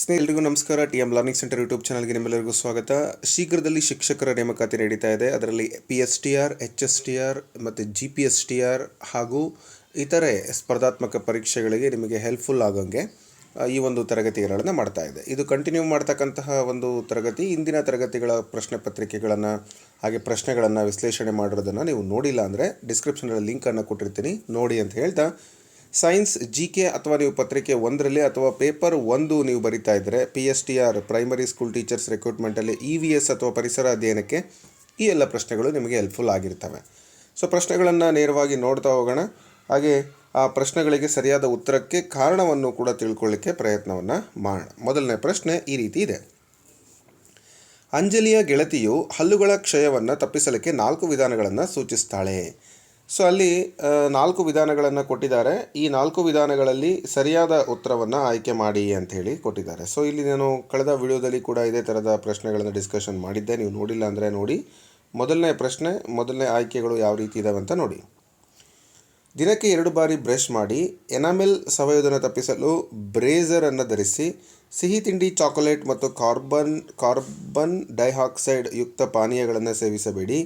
ಸ್ನೇಹಿತರಿಗೂ ನಮಸ್ಕಾರ. T M learning centre YouTube ಚಾನಲ್ಗೆ ನಿಮ್ಮೆಲ್ಲರಿಗೂ ಸ್ವಾಗತ. ಶೀಘ್ರದಲ್ಲಿ ಶಿಕ್ಷಕರ ನೇಮಕಾತಿ ನಡೀತಾ ಇದೆ. ಅದರಲ್ಲಿ P S T R H S T R ಮತ್ತು G P S T R ಹಾಗೂ ಇತರೆ ಸ್ಪರ್ಧಾತ್ಮಕ ಪರೀಕ್ಷೆಗಳಿಗೆ ನಿಮಗೆ ಹೆಲ್ಪ್ಫುಲ್ ಆಗೋಂಗೆ ಈ ಒಂದು ತರಗತಿಗಳನ್ನು ಮಾಡ್ತಾ ಇದೆ. ಇದು ಕಂಟಿನ್ಯೂ ಮಾಡ್ತಕ್ಕಂತಹ ಒಂದು ತರಗತಿ. ಇಂದಿನ ತರಗತಿಗಳ ಪ್ರಶ್ನೆ ಪತ್ರಿಕೆಗಳನ್ನು ಹಾಗೆ ಪ್ರಶ್ನೆಗಳನ್ನು ವಿಶ್ಲೇಷಣೆ ಮಾಡಿರೋದನ್ನು ನೀವು ನೋಡಿಲ್ಲ ಅಂದರೆ ಡಿಸ್ಕ್ರಿಪ್ಷನಲ್ಲಿ ಲಿಂಕನ್ನು ಕೊಟ್ಟಿರ್ತೀನಿ. ನೋಡಿ ಅಂತ ಹೇಳ್ತಾ ಸೈನ್ಸ್ ಜಿ ಕೆ ಅಥವಾ ನೀವು ಪತ್ರಿಕೆ ಒಂದರಲ್ಲಿ ಅಥವಾ ಪೇಪರ್ ಒಂದು ನೀವು ಬರಿತಾ ಇದ್ದರೆ P S T R primary school teachers ರಿಕ್ರೂಟ್ಮೆಂಟಲ್ಲಿ E V S ಅಥವಾ ಪರಿಸರ ಅಧ್ಯಯನಕ್ಕೆ ಈ ಎಲ್ಲ ಪ್ರಶ್ನೆಗಳು ನಿಮಗೆ ಹೆಲ್ಪ್ಫುಲ್ ಆಗಿರ್ತವೆ. ಸೊ ಪ್ರಶ್ನೆಗಳನ್ನು ನೇರವಾಗಿ ನೋಡ್ತಾ ಹೋಗೋಣ. ಹಾಗೆ ಆ ಪ್ರಶ್ನೆಗಳಿಗೆ ಸರಿಯಾದ ಉತ್ತರಕ್ಕೆ, ಕಾರಣವನ್ನು ಕೂಡ ತಿಳ್ಕೊಳ್ಳಿಕ್ಕೆ ಪ್ರಯತ್ನವನ್ನು ಮಾಡೋಣ ಮೊದಲನೇ ಪ್ರಶ್ನೆ ಈ ರೀತಿ ಇದೆ. ಅಂಜಲಿಯ ಗೆಳತಿಯು ಹಲ್ಲುಗಳ ಕ್ಷಯವನ್ನು ತಪ್ಪಿಸಲಿಕ್ಕೆ ನಾಲ್ಕು ವಿಧಾನಗಳನ್ನು ಸೂಚಿಸ್ತಾಳೆ. ಸೊ ಅಲ್ಲಿ ನಾಲ್ಕು ವಿಧಾನಗಳನ್ನು ಕೊಟ್ಟಿದ್ದಾರೆ. ಈ ನಾಲ್ಕು ವಿಧಾನಗಳಲ್ಲಿ ಸರಿಯಾದ ಉತ್ತರವನ್ನು ಆಯ್ಕೆ ಮಾಡಿ ಅಂತ ಹೇಳಿ ಕೊಟ್ಟಿದ್ದಾರೆ. ಸೊ ಇಲ್ಲಿ ನಾನು ಕಳೆದ ವಿಡಿಯೋದಲ್ಲಿ ಕೂಡ ಇದೇ ಥರದ ಪ್ರಶ್ನೆಗಳನ್ನು ಡಿಸ್ಕಷನ್ ಮಾಡಿದ್ದೆ. ನೀವು ನೋಡಿಲ್ಲ ಅಂದರೆ ನೋಡಿ. ಮೊದಲನೇ ಪ್ರಶ್ನೆ, ಮೊದಲನೇ ಆಯ್ಕೆಗಳು ಯಾವ ರೀತಿ ಇದಾವೆ ಅಂತ ನೋಡಿ. ದಿನಕ್ಕೆ ಎರಡು ಬಾರಿ ಬ್ರಷ್ ಮಾಡಿ, ಎನಾಮೆಲ್ ಸವಯೋದನ್ನು ತಪ್ಪಿಸಲು ಬ್ರೇಸರನ್ನು ಧರಿಸಿ, ಸಿಹಿ ತಿಂಡಿ, ಚಾಕೊಲೇಟ್ ಮತ್ತು ಕಾರ್ಬನ್ ಕಾರ್ಬನ್ ಡೈಆಕ್ಸೈಡ್ ಯುಕ್ತ ಪಾನೀಯಗಳನ್ನು ಸೇವಿಸಬೇಡಿ.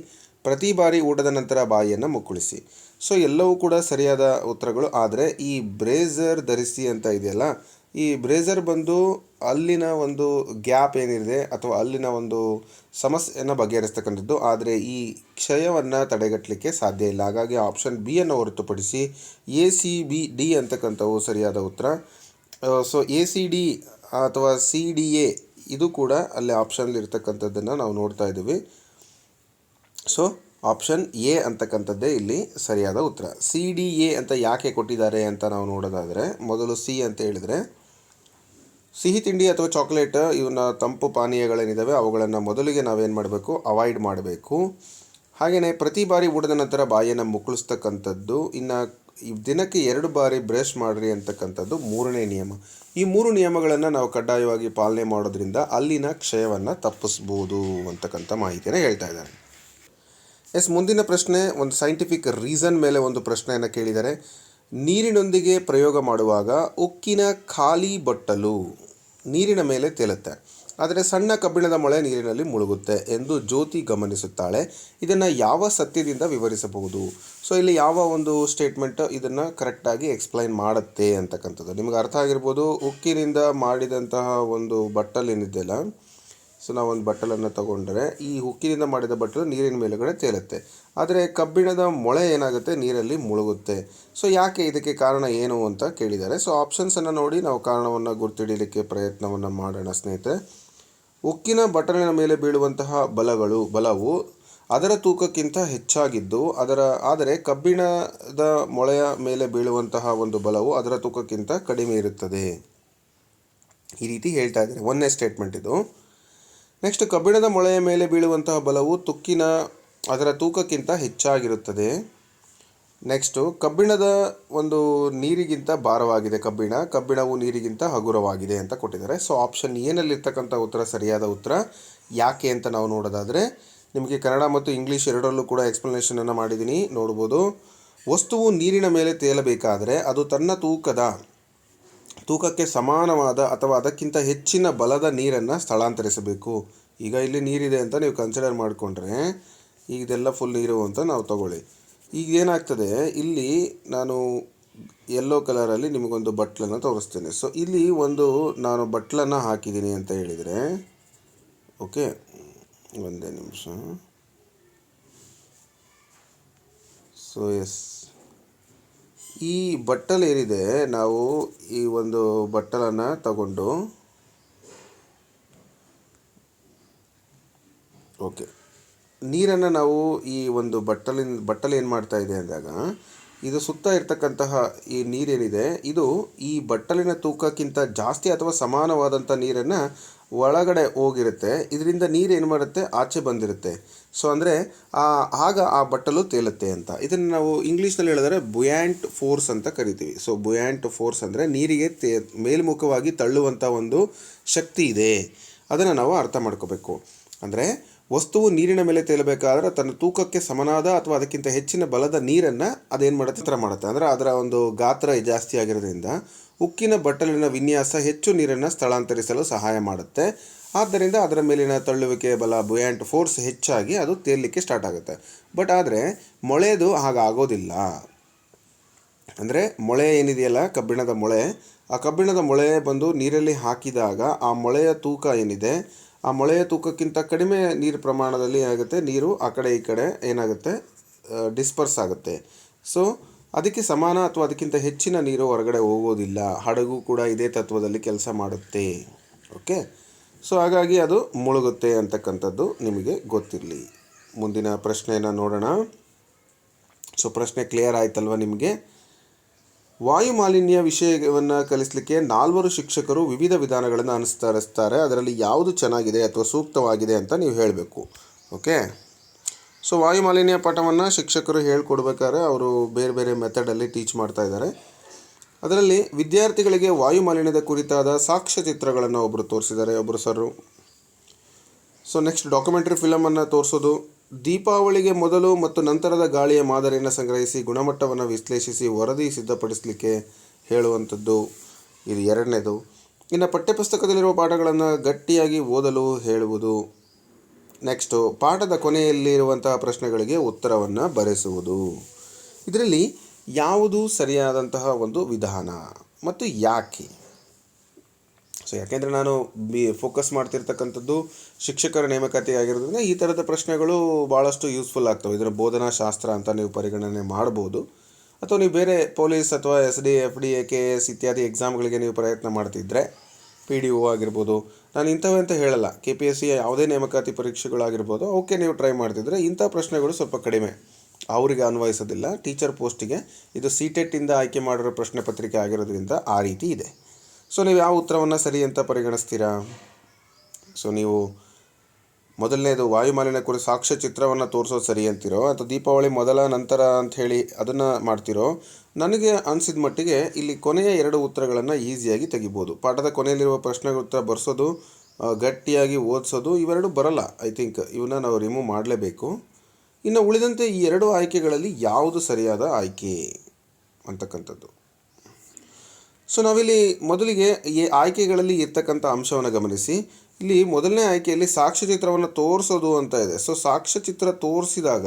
ಪ್ರತಿ ಬಾರಿ ಊಟದ ನಂತರ ಬಾಯಿಯನ್ನು ಮುಕ್ಕುಳಿಸಿ. ಸೊ ಎಲ್ಲವೂ ಕೂಡ ಸರಿಯಾದ ಉತ್ತರಗಳು. ಆದರೆ, ಈ ಬ್ರೇಜರ್ ಧರಿಸಿ ಅಂತ ಇದೆಯಲ್ಲ, ಈ ಬ್ರೇಜರ್ ಬಂದು ಅಲ್ಲಿನ ಒಂದು ಗ್ಯಾಪ್ ಏನಿದೆ ಅಥವಾ ಅಲ್ಲಿನ ಒಂದು ಸಮಸ್ಯೆಯನ್ನು ಬಗೆಹರಿಸ್ತಕ್ಕಂಥದ್ದು. ಆದರೆ, ಈ ಕ್ಷಯವನ್ನು ತಡೆಗಟ್ಟಲಿಕ್ಕೆ ಸಾಧ್ಯ ಇಲ್ಲ. ಹಾಗಾಗಿ ಆಪ್ಷನ್ ಬಿ ಅನ್ನು ಹೊರತುಪಡಿಸಿ ಎ ಸಿ ಬಿ ಡಿ ಅಂತಕ್ಕಂಥವು ಸರಿಯಾದ ಉತ್ತರ. ಸೊ ಎ ಸಿ ಡಿ ಅಥವಾ ಸಿ ಡಿ ಎ ಇದು ಕೂಡ ಅಲ್ಲಿ ಆಪ್ಷನ್ಲಿರ್ತಕ್ಕಂಥದ್ದನ್ನು ನಾವು ನೋಡ್ತಾ ಇದ್ದೀವಿ. ಸೊ ಆಪ್ಷನ್ ಎ ಅಂತಕ್ಕಂಥದ್ದೇ ಇಲ್ಲಿ ಸರಿಯಾದ ಉತ್ತರ. ಸಿ ಡಿ ಎ ಅಂತ ಯಾಕೆ ಕೊಟ್ಟಿದ್ದಾರೆ ಅಂತ ನಾವು ನೋಡೋದಾದರೆ, ಮೊದಲು ಸಿ ಅಂತ ಹೇಳಿದರೆ, ಸಿಹಿ ತಿಂಡಿ ಅಥವಾ ಚಾಕ್ಲೇಟ್ ಇವನ್ನ ತಂಪು ಪಾನೀಯಗಳೇನಿದ್ದಾವೆ ಅವುಗಳನ್ನು ಮೊದಲಿಗೆ ನಾವೇನು ಮಾಡಬೇಕು? ಅವಾಯ್ಡ್ ಮಾಡಬೇಕು. ಹಾಗೆಯೇ ಪ್ರತಿ ಬಾರಿ ಊಟದ ನಂತರ ಬಾಯಿಯನ್ನು ಮುಕ್ಕಳಿಸ್ತಕ್ಕಂಥದ್ದು, ಇನ್ನು ದಿನಕ್ಕೆ ಎರಡು ಬಾರಿ ಬ್ರಷ್ ಮಾಡಿರಿ ಅಂತಕ್ಕಂಥದ್ದು ಮೂರನೇ ನಿಯಮ. ಈ ಮೂರು ನಿಯಮಗಳನ್ನು ನಾವು ಕಡ್ಡಾಯವಾಗಿ ಪಾಲನೆ ಮಾಡೋದ್ರಿಂದ ಅಲ್ಲಿನ ಕ್ಷಯವನ್ನು ತಪ್ಪಿಸ್ಬೋದು ಅಂತಕ್ಕಂಥ ಮಾಹಿತಿಯನ್ನು ಹೇಳ್ತಾ ಇದ್ದಾರೆ. ಎಸ್, ಮುಂದಿನ ಪ್ರಶ್ನೆ, ಒಂದು ಸೈಂಟಿಫಿಕ್ ರೀಸನ್ ಮೇಲೆ ಒಂದು ಪ್ರಶ್ನೆಯನ್ನು ಕೇಳಿದ್ದಾರೆ ನೀರಿನೊಂದಿಗೆ ಪ್ರಯೋಗ ಮಾಡುವಾಗ ಉಕ್ಕಿನ ಖಾಲಿ ಬಟ್ಟಲು ನೀರಿನ ಮೇಲೆ ತೇಲುತ್ತೆ. ಆದರೆ ಸಣ್ಣ ಕಬ್ಬಿಣದ ಮೊಳೆ ನೀರಿನಲ್ಲಿ ಮುಳುಗುತ್ತೆ ಎಂದು ಜ್ಯೋತಿ ಗಮನಿಸುತ್ತಾಳೆ. ಇದನ್ನು ಯಾವ ಸತ್ಯದಿಂದ ವಿವರಿಸಬಹುದು? ಸೊ ಇಲ್ಲಿ ಯಾವ ಒಂದು ಸ್ಟೇಟ್ಮೆಂಟ್ ಇದನ್ನು ಕರೆಕ್ಟಾಗಿ ಎಕ್ಸ್ಪ್ಲೈನ್ ಮಾಡುತ್ತೆ ಅಂತಕ್ಕಂಥದ್ದು. ನಿಮಗೆ ಅರ್ಥ ಆಗಿರ್ಬೋದು, ಉಕ್ಕಿನಿಂದ ಮಾಡಿದಂತಹ ಒಂದು ಬಟ್ಟಲು ಏನಿದೆಯಲ್ಲ ಸೊ ನಾವು ಒಂದು ಬಟ್ಟಲನ್ನು ತಗೊಂಡರೆ ಈ ಹುಕ್ಕಿನಿಂದ ಮಾಡಿದ ಬಟ್ಟಲು ನೀರಿನ ಮೇಲುಗಡೆ ತೇಲುತ್ತೆ. ಆದರೆ ಕಬ್ಬಿಣದ ಮೊಳೆ ಏನಾಗುತ್ತೆ? ನೀರಲ್ಲಿ ಮುಳುಗುತ್ತೆ. ಸೊ ಯಾಕೆ ಇದಕ್ಕೆ ಕಾರಣ ಏನು ಅಂತ ಕೇಳಿದ್ದಾರೆ. ಸೊ ಆಪ್ಷನ್ಸನ್ನು ನೋಡಿ ನಾವು ಕಾರಣವನ್ನು ಗುರ್ತಿಡಲಿಕ್ಕೆ ಪ್ರಯತ್ನವನ್ನು ಮಾಡೋಣ ಸ್ನೇಹಿತರೆ. ಉಕ್ಕಿನ ಬಟ್ಟಲಿನ ಮೇಲೆ ಬೀಳುವಂತಹ ಬಲಗಳು, ಬಲವು ಅದರ ತೂಕಕ್ಕಿಂತ ಹೆಚ್ಚಾಗಿದ್ದು ಅದರ, ಆದರೆ ಕಬ್ಬಿಣದ ಮೊಳೆಯ ಮೇಲೆ ಬೀಳುವಂತಹ ಒಂದು ಬಲವು ಅದರ ತೂಕಕ್ಕಿಂತ ಕಡಿಮೆ ಇರುತ್ತದೆ. ಈ ರೀತಿ ಹೇಳ್ತಾ ಇದ್ದಾರೆ. ಒಂದನೇ ಸ್ಟೇಟ್ಮೆಂಟ್ ಇದು. ನೆಕ್ಸ್ಟ್ ಕಬ್ಬಿಣದ ಮೊಳೆಯ ಮೇಲೆ ಬೀಳುವಂತಹ ಬಲವು ತುಕ್ಕಿನ, ಅದರ ತೂಕಕ್ಕಿಂತ ಹೆಚ್ಚಾಗಿರುತ್ತದೆ. ನೆಕ್ಸ್ಟು ಕಬ್ಬಿಣದ ಒಂದು ನೀರಿಗಿಂತ ಭಾರವಾಗಿದೆ ಕಬ್ಬಿಣ. ಕಬ್ಬಿಣವು ನೀರಿಗಿಂತ ಹಗುರವಾಗಿದೆ ಅಂತ ಕೊಟ್ಟಿದ್ದಾರೆ. ಸೊ ಆಪ್ಷನ್ ಏನಲ್ಲಿರ್ತಕ್ಕಂಥ ಉತ್ತರ, ಸರಿಯಾದ ಉತ್ತರ ಯಾಕೆ ಅಂತ ನಾವು ನೋಡೋದಾದರೆ, ನಿಮಗೆ ಕನ್ನಡ ಮತ್ತು ಇಂಗ್ಲೀಷ್ ಎರಡರಲ್ಲೂ ಕೂಡ ಎಕ್ಸ್ಪ್ಲನೇಷನನ್ನು ಮಾಡಿದ್ದೀನಿ, ನೋಡ್ಬೋದು. ವಸ್ತುವು ನೀರಿನ ಮೇಲೆ ತೇಲಬೇಕಾದರೆ ಅದು ತನ್ನ ತೂಕದ ತೂಕಕ್ಕೆ ಸಮಾನವಾದ ಅಥವಾ ಅದಕ್ಕಿಂತ ಹೆಚ್ಚಿನ ಬಲದ ನೀರನ್ನು ಸ್ಥಳಾಂತರಿಸಬೇಕು. ಈಗ ಇಲ್ಲಿ ನೀರಿದೆ ಅಂತ ನೀವು ಕನ್ಸಿಡರ್ ಮಾಡಿಕೊಂಡ್ರೆ ಇದೆಲ್ಲ ಫುಲ್ ನೀರು ಅಂತ ನಾವು ತಗೊಳ್ಳಿ. ಈಗ ಏನಾಗ್ತದೆ, ಇಲ್ಲಿ ನಾನು ಯೆಲ್ಲೋ ಕಲರಲ್ಲಿ ನಿಮಗೊಂದು ಬಟ್ಲನ್ನು ತೋರಿಸ್ತೇನೆ. ಸೊ ಇಲ್ಲಿ ಒಂದು ನಾನು ಬಟ್ಲನ್ನು ಹಾಕಿದ್ದೀನಿ ಅಂತ ಹೇಳಿದರೆ, ಓಕೆ, ಒಂದೇ ನಿಮಿಷ. ಸೊ ಎಸ್ ಈ ಬಟ್ಟಲ್ ಏನಿದೆ, ನಾವು ಈ ಒಂದು ಬಟ್ಟಲನ್ನು ತಗೊಂಡು, ಓಕೆ. ನೀರನ್ನು ನಾವು ಈ ಒಂದು ಬಟ್ಟಲಿನ, ಬಟ್ಟಲು ಏನು ಮಾಡ್ತಾ ಇದೆ ಅಂದಾಗ, ಇದು ಸುತ್ತ ಇರ್ತಕ್ಕಂತಹ ಈ ನೀರೇನಿದೆ, ಇದು ಈ ಬಟ್ಟಲಿನ ತೂಕಕ್ಕಿಂತ ಜಾಸ್ತಿ ಅಥವಾ ಸಮಾನವಾದಂಥ ನೀರನ್ನು ಒಳಗಡೆ ಹೋಗಿರುತ್ತೆ. ಇದರಿಂದ ನೀರು ಏನು ಮಾಡುತ್ತೆ? ಆಚೆ ಬಂದಿರುತ್ತೆ. ಸೊ ಅಂದರೆ ಆಗ ಆ ಬಟ್ಟಲು ತೇಲುತ್ತೆ ಅಂತ. ಇದನ್ನು ನಾವು ಇಂಗ್ಲೀಷ್ನಲ್ಲಿ ಹೇಳಿದ್ರೆ ಬುಯಾಂಟ್ ಫೋರ್ಸ್ ಅಂತ ಕರಿತೀವಿ. ಸೊ ಬುಯಾಂಟ್ ಫೋರ್ಸ್ ಅಂದರೆ ನೀರಿಗೆ ತೇ, ಮೇಲ್ಮುಖವಾಗಿ ತಳ್ಳುವಂಥ ಒಂದು ಶಕ್ತಿ ಇದೆ. ಅದನ್ನು ನಾವು ಅರ್ಥ ಮಾಡ್ಕೋಬೇಕು. ಅಂದರೆ, ವಸ್ತುವು ನೀರಿನ ಮೇಲೆ ತೇಲಬೇಕಾದ್ರೆ ತನ್ನ ತೂಕಕ್ಕೆ ಸಮನಾದ ಅಥವಾ ಅದಕ್ಕಿಂತ ಹೆಚ್ಚಿನ ಬಲದ ನೀರನ್ನು ಅದೇನು ಮಾಡುತ್ತೆ? ಥರ ಮಾಡುತ್ತೆ. ಅಂದರೆ, ಅದರ ಒಂದು ಗಾತ್ರ ಜಾಸ್ತಿ ಆಗಿರೋದ್ರಿಂದ ಉಕ್ಕಿನ ಬಟ್ಟಲಿನ ವಿನ್ಯಾಸ ಹೆಚ್ಚು ನೀರನ್ನು ಸ್ಥಳಾಂತರಿಸಲು ಸಹಾಯ ಮಾಡುತ್ತೆ. ಆದ್ದರಿಂದ ಅದರ ಮೇಲಿನ ತಳ್ಳುವಿಕೆ ಬಲ ಬುಯಾಂಟ್ ಫೋರ್ಸ್ ಹೆಚ್ಚಾಗಿ ಅದು ತೇಲಲಿಕ್ಕೆ ಸ್ಟಾರ್ಟ್ ಆಗುತ್ತೆ. ಬಟ್ ಆದರೆ ಮೊಳೆದು ಹಾಗಾಗೋದಿಲ್ಲ. ಅಂದರೆ ಮೊಳೆ ಏನಿದೆಯಲ್ಲ, ಕಬ್ಬಿಣದ ಮೊಳೆ. ಆ ಕಬ್ಬಿಣದ ಮೊಳೆ ಬಂದು ನೀರಲ್ಲಿ ಹಾಕಿದಾಗ ಆ ಮೊಳೆಯ ತೂಕ ಏನಿದೆ? ಆ ಮೊಳೆಯ ತೂಕಕ್ಕಿಂತ ಕಡಿಮೆ ನೀರು ಪ್ರಮಾಣದಲ್ಲಿ ಏನಾಗುತ್ತೆ ನೀರು ಆ ಕಡೆ ಈ ಕಡೆ ಏನಾಗುತ್ತೆ? ಡಿಸ್ಪರ್ಸ್ ಆಗುತ್ತೆ. ಸೊ ಅದಕ್ಕೆ ಸಮಾನ ಅಥವಾ ಅದಕ್ಕಿಂತ ಹೆಚ್ಚಿನ ನೀರು ಹೊರಗಡೆ ಹೋಗೋದಿಲ್ಲ. ಹಡಗು ಕೂಡ ಇದೇ ತತ್ವದಲ್ಲಿ ಕೆಲಸ ಮಾಡುತ್ತೆ. ಓಕೆ? ಸೊ, ಹಾಗಾಗಿ ಅದು ಮುಳುಗುತ್ತೆ ಅಂತಕ್ಕಂಥದ್ದು ನಿಮಗೆ ಗೊತ್ತಿರಲಿ. ಮುಂದಿನ ಪ್ರಶ್ನೆಯನ್ನು ನೋಡೋಣ. ಸೊ, ಪ್ರಶ್ನೆ ಕ್ಲಿಯರ್ ಆಯ್ತಲ್ವ ನಿಮಗೆ? ವಾಯು ಮಾಲಿನ್ಯ ವಿಷಯವನ್ನು ಕಲಿಸಲಿಕ್ಕೆ ನಾಲ್ವರು ಶಿಕ್ಷಕರು ವಿವಿಧ ವಿಧಾನಗಳನ್ನು ಅನುಸರಿಸ್ತಾರೆ. ಅದರಲ್ಲಿ ಯಾವುದು ಚೆನ್ನಾಗಿದೆ ಅಥವಾ ಸೂಕ್ತವಾಗಿದೆ ಅಂತ ನೀವು ಹೇಳಬೇಕು. ಓಕೆ? ಸೊ ವಾಯುಮಾಲಿನ್ಯ ಪಾಠವನ್ನು ಶಿಕ್ಷಕರು ಹೇಳ್ಕೊಡ್ಬೇಕಾದ್ರೆ ಅವರು ಬೇರೆ ಬೇರೆ ಮೆಥಡಲ್ಲಿ ಟೀಚ್ ಮಾಡ್ತಾ ಇದ್ದಾರೆ. ಅದರಲ್ಲಿ ವಿದ್ಯಾರ್ಥಿಗಳಿಗೆ ವಾಯು ಮಾಲಿನ್ಯದ ಕುರಿತಾದ ಸಾಕ್ಷ್ಯಚಿತ್ರಗಳನ್ನು ಒಬ್ಬರು ತೋರಿಸಿದ್ದಾರೆ. ಒಬ್ಬರು ಸರ್ರು ಸೊ ನೆಕ್ಸ್ಟ್ ಡಾಕ್ಯುಮೆಂಟ್ರಿ ಫಿಲಮನ್ನು ತೋರಿಸೋದು. ದೀಪಾವಳಿಗೆ ಮೊದಲು ಮತ್ತು ನಂತರದ ಗಾಳಿಯ ಮಾದರಿಯನ್ನು ಸಂಗ್ರಹಿಸಿ, ಗುಣಮಟ್ಟವನ್ನು ವಿಶ್ಲೇಷಿಸಿ, ವರದಿ ಸಿದ್ಧಪಡಿಸಲಿಕ್ಕೆ ಹೇಳುವಂಥದ್ದು ಇದು ಎರಡನೇದು. ಇನ್ನು ಪಠ್ಯಪುಸ್ತಕದಲ್ಲಿರುವ ಪಾಠಗಳನ್ನು ಗಟ್ಟಿಯಾಗಿ ಓದಲು ಹೇಳುವುದು ನೆಕ್ಸ್ಟು ಪಾಠದ ಕೊನೆಯಲ್ಲಿರುವಂತಹ ಪ್ರಶ್ನೆಗಳಿಗೆ ಉತ್ತರವನ್ನು ಬರೆಸುವುದು. ಇದರಲ್ಲಿ ಯಾವುದು ಸರಿಯಾದಂತಹ ಒಂದು ವಿಧಾನ ಮತ್ತು ಯಾಕೆ? ಸೊ ಯಾಕೆಂದರೆ ನಾನು ಬಿ ಫೋಕಸ್ ಮಾಡ್ತಿರ್ತಕ್ಕಂಥದ್ದು ಶಿಕ್ಷಕರ ನೇಮಕಾತಿ ಆಗಿರೋದ್ರಿಂದ ಈ ಥರದ ಪ್ರಶ್ನೆಗಳು ಭಾಳಷ್ಟು ಯೂಸ್ಫುಲ್ ಆಗ್ತವೆ. ಇದರ ಬೋಧನಾ ಶಾಸ್ತ್ರ ಅಂತ ನೀವು ಪರಿಗಣನೆ ಮಾಡ್ಬೋದು. ಅಥವಾ ನೀವು ಬೇರೆ ಪೊಲೀಸ್ ಅಥವಾ S D F D A K S ಇತ್ಯಾದಿ ಎಕ್ಸಾಮ್ಗಳಿಗೆ ನೀವು ಪ್ರಯತ್ನ ಮಾಡ್ತಿದ್ದರೆ ಪಿ ಡಿ ಒ ಆಗಿರ್ಬೋದು ನಾನು ಇಂಥವೇ ಅಂತ ಹೇಳಲ್ಲ. ಕೆ ಪಿ ಎಸ್ ಸಿ ಯಾವುದೇ ನೇಮಕಾತಿ ಪರೀಕ್ಷೆಗಳಾಗಿರ್ಬೋದು ಅವಕ್ಕೆ ನೀವು ಟ್ರೈ ಮಾಡ್ತಿದ್ರೆ ಇಂಥ ಪ್ರಶ್ನೆಗಳು ಸ್ವಲ್ಪ ಕಡಿಮೆ. ಅವರಿಗೆ ಅನ್ವಯಿಸೋದಿಲ್ಲ. ಟೀಚರ್ ಪೋಸ್ಟಿಗೆ ಇದು ಸಿ ಟೆಟ್ಟಿಂದ ಆಯ್ಕೆ ಮಾಡಿರೋ ಪ್ರಶ್ನೆ ಪತ್ರಿಕೆ ಆಗಿರೋದ್ರಿಂದ ಆ ರೀತಿ ಇದೆ. ಸೊ ನೀವು ಯಾವ ಉತ್ತರವನ್ನು ಸರಿ ಅಂತ ಪರಿಗಣಿಸ್ತೀರಾ? ಸೊ ನೀವು ಮೊದಲನೇದು ವಾಯುಮಾಲಿನ್ಯ ಕುರಿತು ಸಾಕ್ಷ್ಯ ಚಿತ್ರವನ್ನು ತೋರಿಸೋದು ಸರಿ ಅಂತಿರೋ, ಅಥವಾ ದೀಪಾವಳಿ ಮೊದಲ ನಂತರ ಅಂತ ಹೇಳಿ ಅದನ್ನು ಮಾಡ್ತಿರೋ, ನನಗೆ ಅನಿಸಿದ ಮಟ್ಟಿಗೆ ಇಲ್ಲಿ ಕೊನೆಯ ಎರಡು ಉತ್ತರಗಳನ್ನು ಈಸಿಯಾಗಿ ತೆಗಿಬೋದು. ಪಾಠದ ಕೊನೆಯಲ್ಲಿರುವ ಪ್ರಶ್ನೆಗಳ ಉತ್ತರ ಬರೆಸೋದು ಗಟ್ಟಿಯಾಗಿ ಓದಿಸೋದು, ಇವೆರಡು ಬರಲ್ಲ ಐ ಥಿಂಕ್ ಇವನ್ನ ನಾವು ರಿಮೂವ್ ಮಾಡಲೇಬೇಕು. ಇನ್ನು ಉಳಿದಂತೆ ಈ ಎರಡು ಆಯ್ಕೆಗಳಲ್ಲಿ ಯಾವುದು ಸರಿಯಾದ ಆಯ್ಕೆ ಅಂತಕ್ಕಂಥದ್ದು. ಸೊ ನಾವಿಲ್ಲಿ ಮೊದಲಿಗೆ ಈ ಆಯ್ಕೆಗಳಲ್ಲಿ ಇರ್ತಕ್ಕಂಥ ಅಂಶವನ್ನು ಗಮನಿಸಿ. ಇಲ್ಲಿ ಮೊದಲನೇ ಆಯ್ಕೆಯಲ್ಲಿ ಸಾಕ್ಷ್ಯಚಿತ್ರವನ್ನು ತೋರಿಸೋದು ಅಂತ ಇದೆ. ಸೊ ಸಾಕ್ಷ್ಯಚಿತ್ರ ತೋರಿಸಿದಾಗ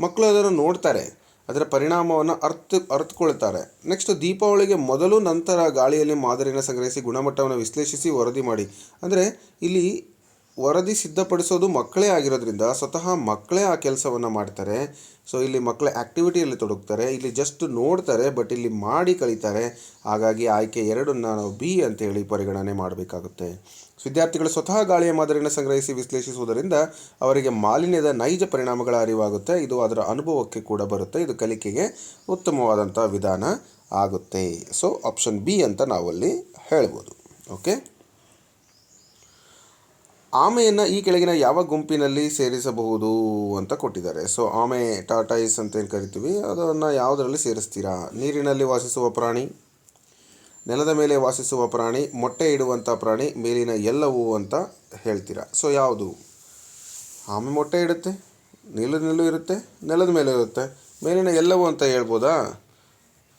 ಮಕ್ಕಳು ಅದನ್ನು ನೋಡ್ತಾರೆ. ಅದರ ಪರಿಣಾಮವನ್ನು ಅರ್ಥ ಅರ್ಥಕೊಳ್ತಾರೆ ನೆಕ್ಸ್ಟ್ ದೀಪಾವಳಿಗೆ ಮೊದಲು ನಂತರ ಗಾಳಿಯಲ್ಲಿ ಮಾದರಿಯನ್ನು ಸಂಗ್ರಹಿಸಿ ಗುಣಮಟ್ಟವನ್ನು ವಿಶ್ಲೇಷಿಸಿ ವರದಿ ಮಾಡಿ. ಅಂದರೆ, ಇಲ್ಲಿ ವರದಿ ಸಿದ್ಧಪಡಿಸೋದು ಮಕ್ಕಳೇ ಆಗಿರೋದ್ರಿಂದ ಸ್ವತಃ ಮಕ್ಕಳೇ ಆ ಕೆಲಸವನ್ನು ಮಾಡ್ತಾರೆ. ಸೊ ಇಲ್ಲಿ ಮಕ್ಕಳ ಆ್ಯಕ್ಟಿವಿಟಿಯಲ್ಲಿ ತೊಡಗ್ತಾರೆ. ಇಲ್ಲಿ ಜಸ್ಟ್ ನೋಡ್ತಾರೆ ಬಟ್ ಇಲ್ಲಿ ಮಾಡಿ ಕಲಿತಾರೆ ಹಾಗಾಗಿ ಆಯ್ಕೆ ಎರಡನ್ನ ನಾವು ಬಿ ಅಂತೇಳಿ ಪರಿಗಣನೆ ಮಾಡಬೇಕಾಗುತ್ತೆ. ವಿದ್ಯಾರ್ಥಿಗಳು ಸ್ವತಃ ಗಾಳಿಯ ಮಾದರಿಯನ್ನು ಸಂಗ್ರಹಿಸಿ ವಿಶ್ಲೇಷಿಸುವುದರಿಂದ ಅವರಿಗೆ ಮಾಲಿನ್ಯದ ನೈಜ ಪರಿಣಾಮಗಳ ಅರಿವಾಗುತ್ತೆ. ಇದು ಅದರ ಅನುಭವಕ್ಕೆ ಕೂಡ ಬರುತ್ತೆ. ಇದು ಕಲಿಕೆಗೆ ಉತ್ತಮವಾದಂಥ ವಿಧಾನ ಆಗುತ್ತೆ. ಸೊ ಆಪ್ಷನ್ ಬಿ ಅಂತ ನಾವಲ್ಲಿ ಹೇಳ್ಬೋದು. ಓಕೆ ಆಮೆಯನ್ನು ಈ ಕೆಳಗಿನ ಯಾವ ಗುಂಪಿನಲ್ಲಿ ಸೇರಿಸಬಹುದು ಅಂತ ಕೊಟ್ಟಿದ್ದಾರೆ. ಸೊ ಆಮೆ ಟಾಟಾಯಿಸ್ ಅಂತ ಏನು ಕರಿತೀವಿ? ಅದನ್ನು ಯಾವುದರಲ್ಲಿ ಸೇರಿಸ್ತೀರಾ? ನೀರಿನಲ್ಲಿ ವಾಸಿಸುವ ಪ್ರಾಣಿ? ನೆಲದ ಮೇಲೆ ವಾಸಿಸುವ ಪ್ರಾಣಿ, ಮೊಟ್ಟೆ ಇಡುವಂಥ ಪ್ರಾಣಿ, ಮೇಲಿನ ಎಲ್ಲವೂ ಅಂತ ಹೇಳ್ತೀರಾ. ಸೊ ಯಾವುದು? ಆಮೆ ಮೊಟ್ಟೆ ಇಡುತ್ತೆ ನೀರಿನಲ್ಲೂ ಇರುತ್ತೆ, ನೆಲದ ಮೇಲೆ ಇರುತ್ತೆ, ಮೇಲಿನ ಎಲ್ಲವೂ ಅಂತ ಹೇಳ್ಬೋದಾ?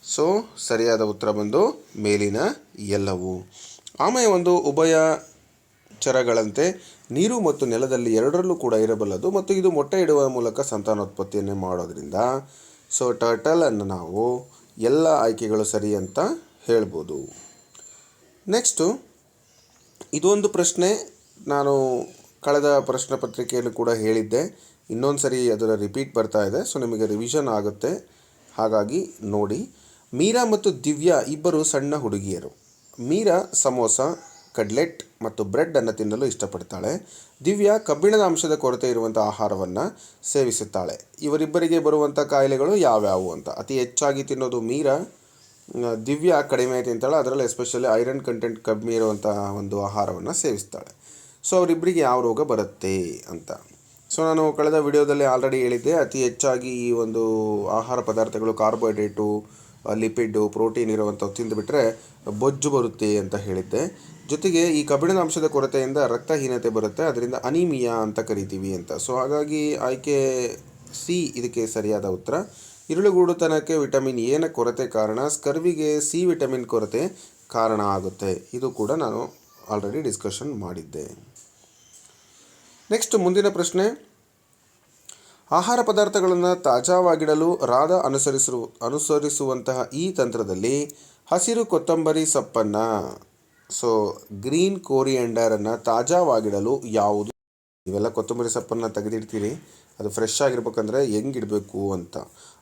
ಸೊ ಸರಿಯಾದ ಉತ್ತರ ಬಂದು ಮೇಲಿನ ಎಲ್ಲವೂ. ಆಮೆ ಒಂದು ಉಭಯ ಚರಗಳಂತೆ ನೀರು ಮತ್ತು ನೆಲದಲ್ಲಿ ಎರಡರಲ್ಲೂ ಕೂಡ ಇರಬಲ್ಲದು ಮತ್ತು ಇದು ಮೊಟ್ಟೆ ಇಡುವ ಮೂಲಕ ಸಂತಾನೋತ್ಪತ್ತಿಯನ್ನೇ ಮಾಡೋದ್ರಿಂದ. ಸೊ ಟರ್ಟಲನ್ನು ನಾವು ಎಲ್ಲ ಆಯ್ಕೆಗಳು ಸರಿ ಅಂತ ಹೇಳ್ಬೋದು. ನೆಕ್ಸ್ಟು ಇದೊಂದು ಪ್ರಶ್ನೆ ನಾನು ಕಳೆದ ಪ್ರಶ್ನೆ ಪತ್ರಿಕೆಯಲ್ಲೂ ಕೂಡ ಹೇಳಿದ್ದೆ. ಇನ್ನೊಂದು ಸರಿ ಅದರ ರಿಪೀಟ್ ಬರ್ತಾ ಇದೆ ಸೊ ನಿಮಗೆ ರಿವಿಷನ್ ಆಗುತ್ತೆ. ಹಾಗಾಗಿ ನೋಡಿ. ಮೀರಾ ಮತ್ತು ದಿವ್ಯಾ ಇಬ್ಬರು ಸಣ್ಣ ಹುಡುಗಿಯರು. ಮೀರಾ ಸಮೋಸ, ಕಡ್ಲೆಟ್ ಮತ್ತು ಬ್ರೆಡ್ಡನ್ನು ತಿನ್ನಲು ಇಷ್ಟಪಡ್ತಾಳೆ. ದಿವ್ಯಾ ಕಬ್ಬಿಣದ ಅಂಶದ ಕೊರತೆ ಇರುವಂಥ ಆಹಾರವನ್ನು ಸೇವಿಸುತ್ತಾಳೆ. ಇವರಿಬ್ಬರಿಗೆ ಬರುವಂಥ ಕಾಯಿಲೆಗಳು ಯಾವ್ಯಾವು ಅಂತ. ಅತಿ ಹೆಚ್ಚಾಗಿ ತಿನ್ನೋದು ಮೀರಾ ದಿವ್ಯಾ ಕಡಿಮೆ ತಿಂತಾಳೆ ಅದರಲ್ಲಿ ಎಸ್ಪೆಷಲಿ ಐರನ್ ಕಂಟೆಂಟ್ ಕಮ್ಮಿ ಇರುವಂತಹ ಒಂದು ಆಹಾರವನ್ನು ಸೇವಿಸ್ತಾಳೆ. ಸೊ ಅವರಿಬ್ಬರಿಗೆ ಯಾವ ರೋಗ ಬರುತ್ತೆ ಅಂತ. ಸೊ ನಾನು ಕಳೆದ ವಿಡಿಯೋದಲ್ಲಿ ಆಲ್ರೆಡಿ ಹೇಳಿದ್ದೆ, ಅತಿ ಹೆಚ್ಚಾಗಿ ಈ ಒಂದು ಆಹಾರ ಪದಾರ್ಥಗಳು ಕಾರ್ಬೋಹೈಡ್ರೇಟು ಲಿಪಿಡ್ಡು ಪ್ರೋಟೀನ್ ಇರುವಂಥವು ತಿಂದುಬಿಟ್ರೆ ಬೊಜ್ಜು ಬರುತ್ತೆ ಅಂತ ಹೇಳಿದ್ದೆ. ಜೊತೆಗೆ ಈ ಕಬ್ಬಿಣದ ಅಂಶದ ಕೊರತೆಯಿಂದ ರಕ್ತಹೀನತೆ ಬರುತ್ತೆ, ಅದರಿಂದ ಅನಿಮಿಯಾ ಅಂತ ಕರಿತೀವಿ ಅಂತ. ಸೊ ಹಾಗಾಗಿ ಆಯ್ಕೆ ಸಿ ಇದಕ್ಕೆ ಸರಿಯಾದ ಉತ್ತರ. ಇರುಳುಗೂಡುತನಕ್ಕೆ ವಿಟಮಿನ್ ಎನ ಕೊರತೆ ಕಾರಣ, ಸ್ಕರ್ವಿಗೆ ಸಿ ವಿಟಮಿನ್ ಕೊರತೆ ಕಾರಣ ಆಗುತ್ತೆ. ಇದು ಕೂಡ ನಾನು ಆಲ್ರೆಡಿ ಡಿಸ್ಕಷನ್ ಮಾಡಿದ್ದೆ. ನೆಕ್ಸ್ಟ್ ಮುಂದಿನ ಪ್ರಶ್ನೆ. ಆಹಾರ ಪದಾರ್ಥಗಳನ್ನು ತಾಜಾವಾಗಿಡಲು ರಾಧ ಅನುಸರಿಸಿರು ಅನುಸರಿಸುವಂತಹ ಈ ತಂತ್ರದಲ್ಲಿ ಹಸಿರು ಕೊತ್ತಂಬರಿ ಸೊಪ್ಪನ್ನು ಸೊ ಗ್ರೀನ್ ಕೋರಿಯಂಡರನ್ನು ತಾಜಾವಾಗಿಡಲು ಯಾವುದು? ಇವೆಲ್ಲ ಕೊತ್ತಂಬರಿ ಸೊಪ್ಪನ್ನು ತೆಗೆದಿಡ್ತೀರಿ. ಅದು ಫ್ರೆಶ್ ಆಗಿರ್ಬೇಕಂದ್ರೆ ಹೆಂಗಿಡಬೇಕು ಅಂತ.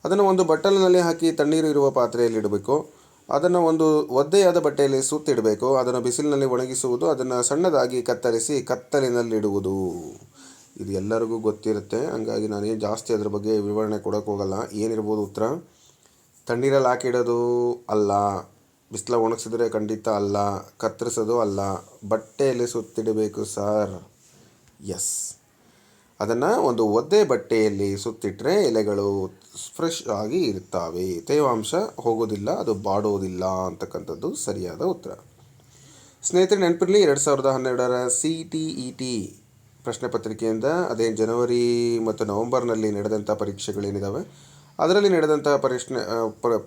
ಅದನ್ನು ಒಂದು ಬಟ್ಟಲಿನಲ್ಲಿ ಹಾಕಿ ತಣ್ಣೀರು ಇರುವ ಪಾತ್ರೆಯಲ್ಲಿ ಇಡಬೇಕು. ಅದನ್ನು ಒಂದು ಒದ್ದೆಯಾದ ಬಟ್ಟೆಯಲ್ಲಿ ಸುತ್ತಿಡಬೇಕು ಅದನ್ನು ಬಿಸಿಲಿನಲ್ಲಿ ಒಣಗಿಸುವುದು, ಅದನ್ನು ಸಣ್ಣದಾಗಿ ಕತ್ತರಿಸಿ ಕತ್ತಲಿನಲ್ಲಿಡುವುದು ಇದು ಎಲ್ಲರಿಗೂ ಗೊತ್ತಿರುತ್ತೆ. ಹಂಗಾಗಿ ನಾನೇನು ಜಾಸ್ತಿ ಅದ್ರ ಬಗ್ಗೆ ವಿವರಣೆ ಕೊಡೋಕೆ ಹೋಗಲ್ಲ. ಏನಿರ್ಬೋದು ಉತ್ತರ? ತಣ್ಣೀರಲ್ಲಿ ಹಾಕಿಡೋದು ಅಲ್ಲ. ಬಿಸಿಲ ಒಣಗಿಸಿದ್ರೆ ಖಂಡಿತ ಅಲ್ಲ. ಕತ್ತರಿಸೋದು ಅಲ್ಲ. ಬಟ್ಟೆಯಲ್ಲಿ ಸುತ್ತಿಡಬೇಕು, ಸರ್. ಎಸ್ ಅದನ್ನು ಒಂದು ಒದ್ದೆ ಬಟ್ಟೆಯಲ್ಲಿ ಸುತ್ತಿಟ್ಟರೆ ಎಲೆಗಳು ಫ್ರೆಶ್ ಆಗಿ ಇರ್ತವೆ ತೇವಾಂಶ ಹೋಗೋದಿಲ್ಲ, ಅದು ಬಾಡೋದಿಲ್ಲ ಅಂತಕ್ಕಂಥದ್ದು ಸರಿಯಾದ ಉತ್ತರ. ಸ್ನೇಹಿತರೆ, ನೆನಪಿರಲಿ, ಎರಡು ಸಾವಿರದ ಹನ್ನೆರಡರ ಸಿ ಟಿ ಇ ಟಿ ಪ್ರಶ್ನೆ ಪತ್ರಿಕೆಯಿಂದ ಅದೇ ಜನವರಿ ಮತ್ತು ನವೆಂಬರ್ನಲ್ಲಿ ನಡೆದಂಥ ಪರೀಕ್ಷೆಗಳೇನಿದ್ದಾವೆ ಅದರಲ್ಲಿ ನಡೆದಂಥ ಪ್ರಶ್ನೆ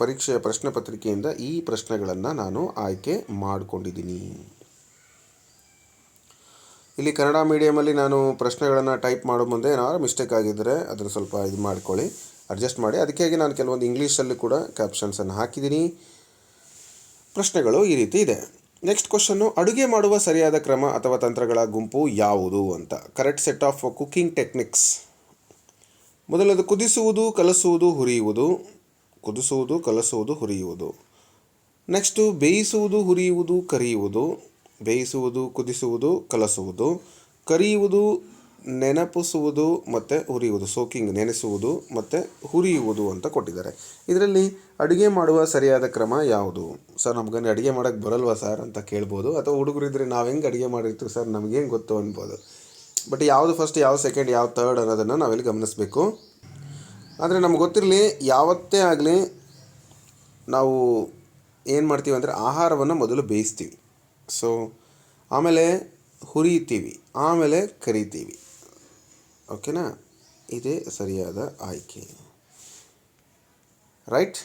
ಪರೀಕ್ಷೆಯ ಪ್ರಶ್ನೆ ಪತ್ರಿಕೆಯಿಂದ ಈ ಪ್ರಶ್ನೆಗಳನ್ನು ನಾನು ಆಯ್ಕೆ ಮಾಡಿಕೊಂಡಿದ್ದೀನಿ. ಇಲ್ಲಿ ಕನ್ನಡ ಮೀಡಿಯಮಲ್ಲಿ ನಾನು ಪ್ರಶ್ನೆಗಳನ್ನು ಟೈಪ್ ಮಾಡೋ ಮುಂದೆ ಏನಾದ್ರು ಮಿಸ್ಟೇಕ್ ಆಗಿದ್ದರೆ ಅದನ್ನು ಸ್ವಲ್ಪ ಇದು ಮಾಡ್ಕೊಳ್ಳಿ ಅಡ್ಜಸ್ಟ್ ಮಾಡಿ. ಅದಕ್ಕಾಗಿ ನಾನು ಕೆಲವೊಂದು ಇಂಗ್ಲೀಷಲ್ಲಿ ಕೂಡ ಕ್ಯಾಪ್ಷನ್ಸನ್ನು ಹಾಕಿದ್ದೀನಿ. ಪ್ರಶ್ನೆಗಳು ಈ ರೀತಿ ಇದೆ. ನೆಕ್ಸ್ಟ್ ಕ್ವಶನ್ನು ಅಡುಗೆ ಮಾಡುವ ಸರಿಯಾದ ಕ್ರಮ ಅಥವಾ ತಂತ್ರಗಳ ಗುಂಪು ಯಾವುದು ಅಂತ. Correct set of cooking techniques ಮೊದಲದು, ಕುದಿಸುವುದು, ಕಲಸುವುದು, ಹುರಿಯುವುದು. ಕುದಿಸುವುದು, ಕಲಸುವುದು, ಹುರಿಯುವುದು. ನೆಕ್ಸ್ಟು ಬೇಯಿಸುವುದು, ಹುರಿಯುವುದು, ಕರಿಯುವುದು. ಬೇಯಿಸುವುದು, ಕುದಿಸುವುದು, ಕಲಸುವುದು, ಕರಿಯುವುದು, ನೆನಪಿಸುವುದು ಮತ್ತು ಹುರಿಯುವುದು, ಸೋಕಿಂಗ್, ನೆನೆಸುವುದು ಮತ್ತು ಹುರಿಯುವುದು ಅಂತ ಕೊಟ್ಟಿದ್ದಾರೆ. ಇದರಲ್ಲಿ ಅಡುಗೆ ಮಾಡುವ ಸರಿಯಾದ ಕ್ರಮ ಯಾವುದು? ಸರ್, ನಮ್ಗೆ ಅಡುಗೆ ಮಾಡೋಕ್ಕೆ ಬರಲ್ವಾ ಸರ್ ಅಂತ ಕೇಳ್ಬೋದು. ಅಥವಾ ಹುಡುಗರಿದ್ರೆ ನಾವು ಹೆಂಗೆ ಅಡುಗೆ ಮಾಡಿರ್ತೀವಿ ಸರ್? ನಮಗೇನು ಗೊತ್ತು ಅನ್ಬೋದು. ಬಟ್ ಯಾವುದು ಫಸ್ಟ್ ಯಾವ ಸೆಕೆಂಡ್ ಯಾವ ಥರ್ಡ್ ಅನ್ನೋದನ್ನು ನಾವೆಲ್ಲಿ ಗಮನಿಸಬೇಕು. ಆದರೆ ನಮ್ಗೆ ಗೊತ್ತಿರಲಿ, ಯಾವತ್ತೇ ಆಗಲಿ ನಾವು ಏನು ಮಾಡ್ತೀವಿ ಅಂದರೆ ಆಹಾರವನ್ನು ಮೊದಲು ಬೇಯಿಸ್ತೀವಿ. ಸೊ ಆಮೇಲೆ ಹುರಿಯುತ್ತೀವಿ ಆಮೇಲೆ ಕರಿತೀವಿ. ಓಕೆನಾ ಇದೇ ಸರಿಯಾದ ಆಯ್ಕೆ. ರೈಟ್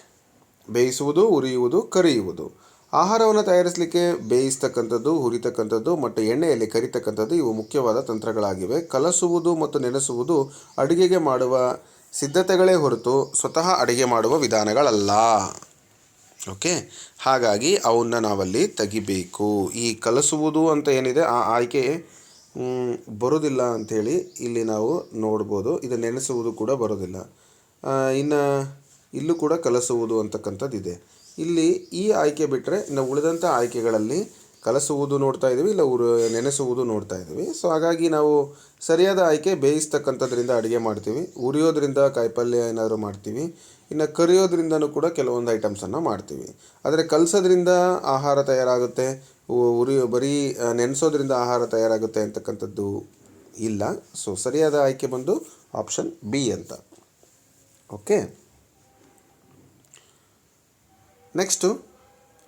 ಬೇಯಿಸುವುದು, ಹುರಿಯುವುದು, ಕರಿಯುವುದು. ಆಹಾರವನ್ನು ತಯಾರಿಸಲಿಕ್ಕೆ ಬೇಯಿಸ್ತಕ್ಕಂಥದ್ದು, ಹುರಿತಕ್ಕಂಥದ್ದು, ಮತ್ತು ಎಣ್ಣೆಯಲ್ಲಿ ಕರಿತಕ್ಕಂಥದ್ದು ಇವು ಮುಖ್ಯವಾದ ತಂತ್ರಗಳಾಗಿವೆ. ಕಲಸುವುದು ಮತ್ತು ನೆನೆಸುವುದು ಅಡುಗೆಗೆ ಮಾಡುವ ಸಿದ್ಧತೆಗಳೇ ಹೊರತು ಸ್ವತಃ ಅಡುಗೆ ಮಾಡುವ ವಿಧಾನಗಳಲ್ಲ. ಓಕೆ ಹಾಗಾಗಿ ಅವನ್ನ ನಾವಲ್ಲಿ ತೆಗಿಬೇಕು. ಈ ಕಲಸುವುದು ಅಂತ ಏನಿದೆ, ಆ ಆಯ್ಕೆ ಬರೋದಿಲ್ಲ ಅಂಥೇಳಿ ಇಲ್ಲಿ ನಾವು ನೋಡ್ಬೋದು. ಇದು ನೆನೆಸುವುದು ಕೂಡ ಬರೋದಿಲ್ಲ. ಇನ್ನು ಇಲ್ಲೂ ಕೂಡ ಕಲಸುವುದು ಅಂತಕ್ಕಂಥದ್ದು ಇದೆ ಇಲ್ಲಿ ಈ ಆಯ್ಕೆ ಬಿಟ್ಟರೆ ಇನ್ನು ಉಳಿದಂಥ ಆಯ್ಕೆಗಳಲ್ಲಿ ಕಲಸುವುದು ನೋಡ್ತಾ ಇದ್ದೀವಿ, ಇಲ್ಲ ಉರು ನೆನೆಸುವುದು ನೋಡ್ತಾ ಇದ್ದೀವಿ. ಸೊ ಹಾಗಾಗಿ ನಾವು ಸರಿಯಾದ ಆಯ್ಕೆ ಬೇಯಿಸ್ತಕ್ಕಂಥದ್ರಿಂದ ಅಡುಗೆ ಮಾಡ್ತೀವಿ. ಉರಿಯೋದ್ರಿಂದ ಕಾಯಿಪಲ್ಯ ಏನಾದರೂ ಮಾಡ್ತೀವಿ. ಇನ್ನು ಕರಿಯೋದ್ರಿಂದನೂ ಕೂಡ ಕೆಲವೊಂದು ಐಟಮ್ಸನ್ನು ಮಾಡ್ತೀವಿ. ಆದರೆ ಕಲಸೋದ್ರಿಂದ ಆಹಾರ ತಯಾರಾಗುತ್ತೆ. ಉರಿ ಬರೀ ನೆನೆಸೋದ್ರಿಂದ ಆಹಾರ ತಯಾರಾಗುತ್ತೆ ಅಂತಕ್ಕಂಥದ್ದು ಇಲ್ಲ. ಸೊ ಸರಿಯಾದ ಆಯ್ಕೆ ಬಂದು ಆಪ್ಷನ್ ಬಿ ಅಂತ. ಓಕೆ ನೆಕ್ಸ್ಟು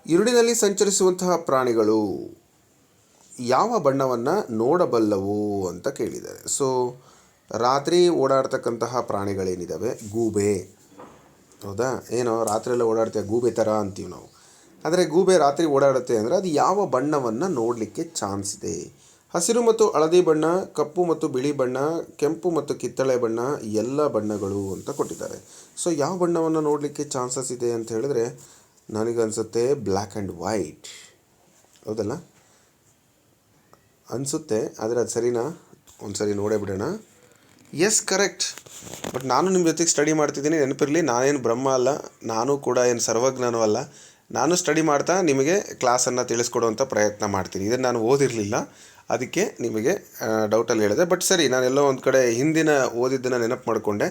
ಇರುಳಿನಲ್ಲಿ ಸಂಚರಿಸುವಂತಹ ಪ್ರಾಣಿಗಳು ಯಾವ ಬಣ್ಣವನ್ನು ನೋಡಬಲ್ಲವು ಅಂತ ಕೇಳಿದ್ದಾರೆ. ಸೊ ರಾತ್ರಿ ಓಡಾಡ್ತಕ್ಕಂತಹ ಪ್ರಾಣಿಗಳೇನಿದ್ದಾವೆ ಗೂಬೆ. ಹೌದಾ? ಏನೋ ರಾತ್ರಿ ಎಲ್ಲ ಓಡಾಡ್ತೀವಿ ಗೂಬೆ ಥರ ಅಂತೀವಿ ನಾವು. ಆದರೆ ಗೂಬೆ ರಾತ್ರಿ ಓಡಾಡುತ್ತೆ ಅಂದರೆ ಅದು ಯಾವ ಬಣ್ಣವನ್ನು ನೋಡಲಿಕ್ಕೆ ಚಾನ್ಸ್ ಇದೆ? ಹಸಿರು ಮತ್ತು ಹಳದಿ ಬಣ್ಣ, ಕಪ್ಪು ಮತ್ತು ಬಿಳಿ ಬಣ್ಣ, ಕೆಂಪು ಮತ್ತು ಕಿತ್ತಳೆ ಬಣ್ಣ, ಎಲ್ಲ ಬಣ್ಣಗಳು ಅಂತ ಕೊಟ್ಟಿದ್ದಾರೆ. ಸೊ ಯಾವ ಬಣ್ಣವನ್ನು ನೋಡಲಿಕ್ಕೆ ಚಾನ್ಸಸ್ ಇದೆ ಅಂತ ಹೇಳಿದ್ರೆ ನನಗನ್ಸುತ್ತೆ ಬ್ಲ್ಯಾಕ್ ಆ್ಯಂಡ್ ವೈಟ್. ಹೌದಲ್ಲ? ಅನಿಸುತ್ತೆ, ಆದರೆ ಅದು ಸರಿನಾ? ಒಂದು ಸರಿ ನೋಡೇ ಬಿಡೋಣ. ಎಸ್ ಕರೆಕ್ಟ್ ಬಟ್ ನಾನು ನಿಮ್ಮ ಜೊತೆಗೆ ಸ್ಟಡಿ ಮಾಡ್ತಿದ್ದೀನಿ, ನೆನಪಿರಲಿ, ನಾನೇನು ಬ್ರಹ್ಮ ಅಲ್ಲ, ನಾನು ಕೂಡ ಏನು ಸರ್ವಜ್ಞನೂ ಅಲ್ಲ. ನಾನು ಸ್ಟಡಿ ಮಾಡ್ತಾ ನಿಮಗೆ ಕ್ಲಾಸನ್ನು ತಿಳಿಸ್ಕೊಡುವಂಥ ಪ್ರಯತ್ನ ಮಾಡ್ತೀನಿ. ಇದನ್ನು ನಾನು ಓದಿರಲಿಲ್ಲ. ಅದಕ್ಕೆ ನಿಮಗೆ ಡೌಟಲ್ಲಿ ಹೇಳಿದೆ. ಬಟ್ ಸರಿ ನಾನೆಲ್ಲೋ ಒಂದು ಕಡೆ ಹಿಂದಿನ ಓದಿದ್ದನ್ನು ನೆನಪು ಮಾಡಿಕೊಂಡೆ.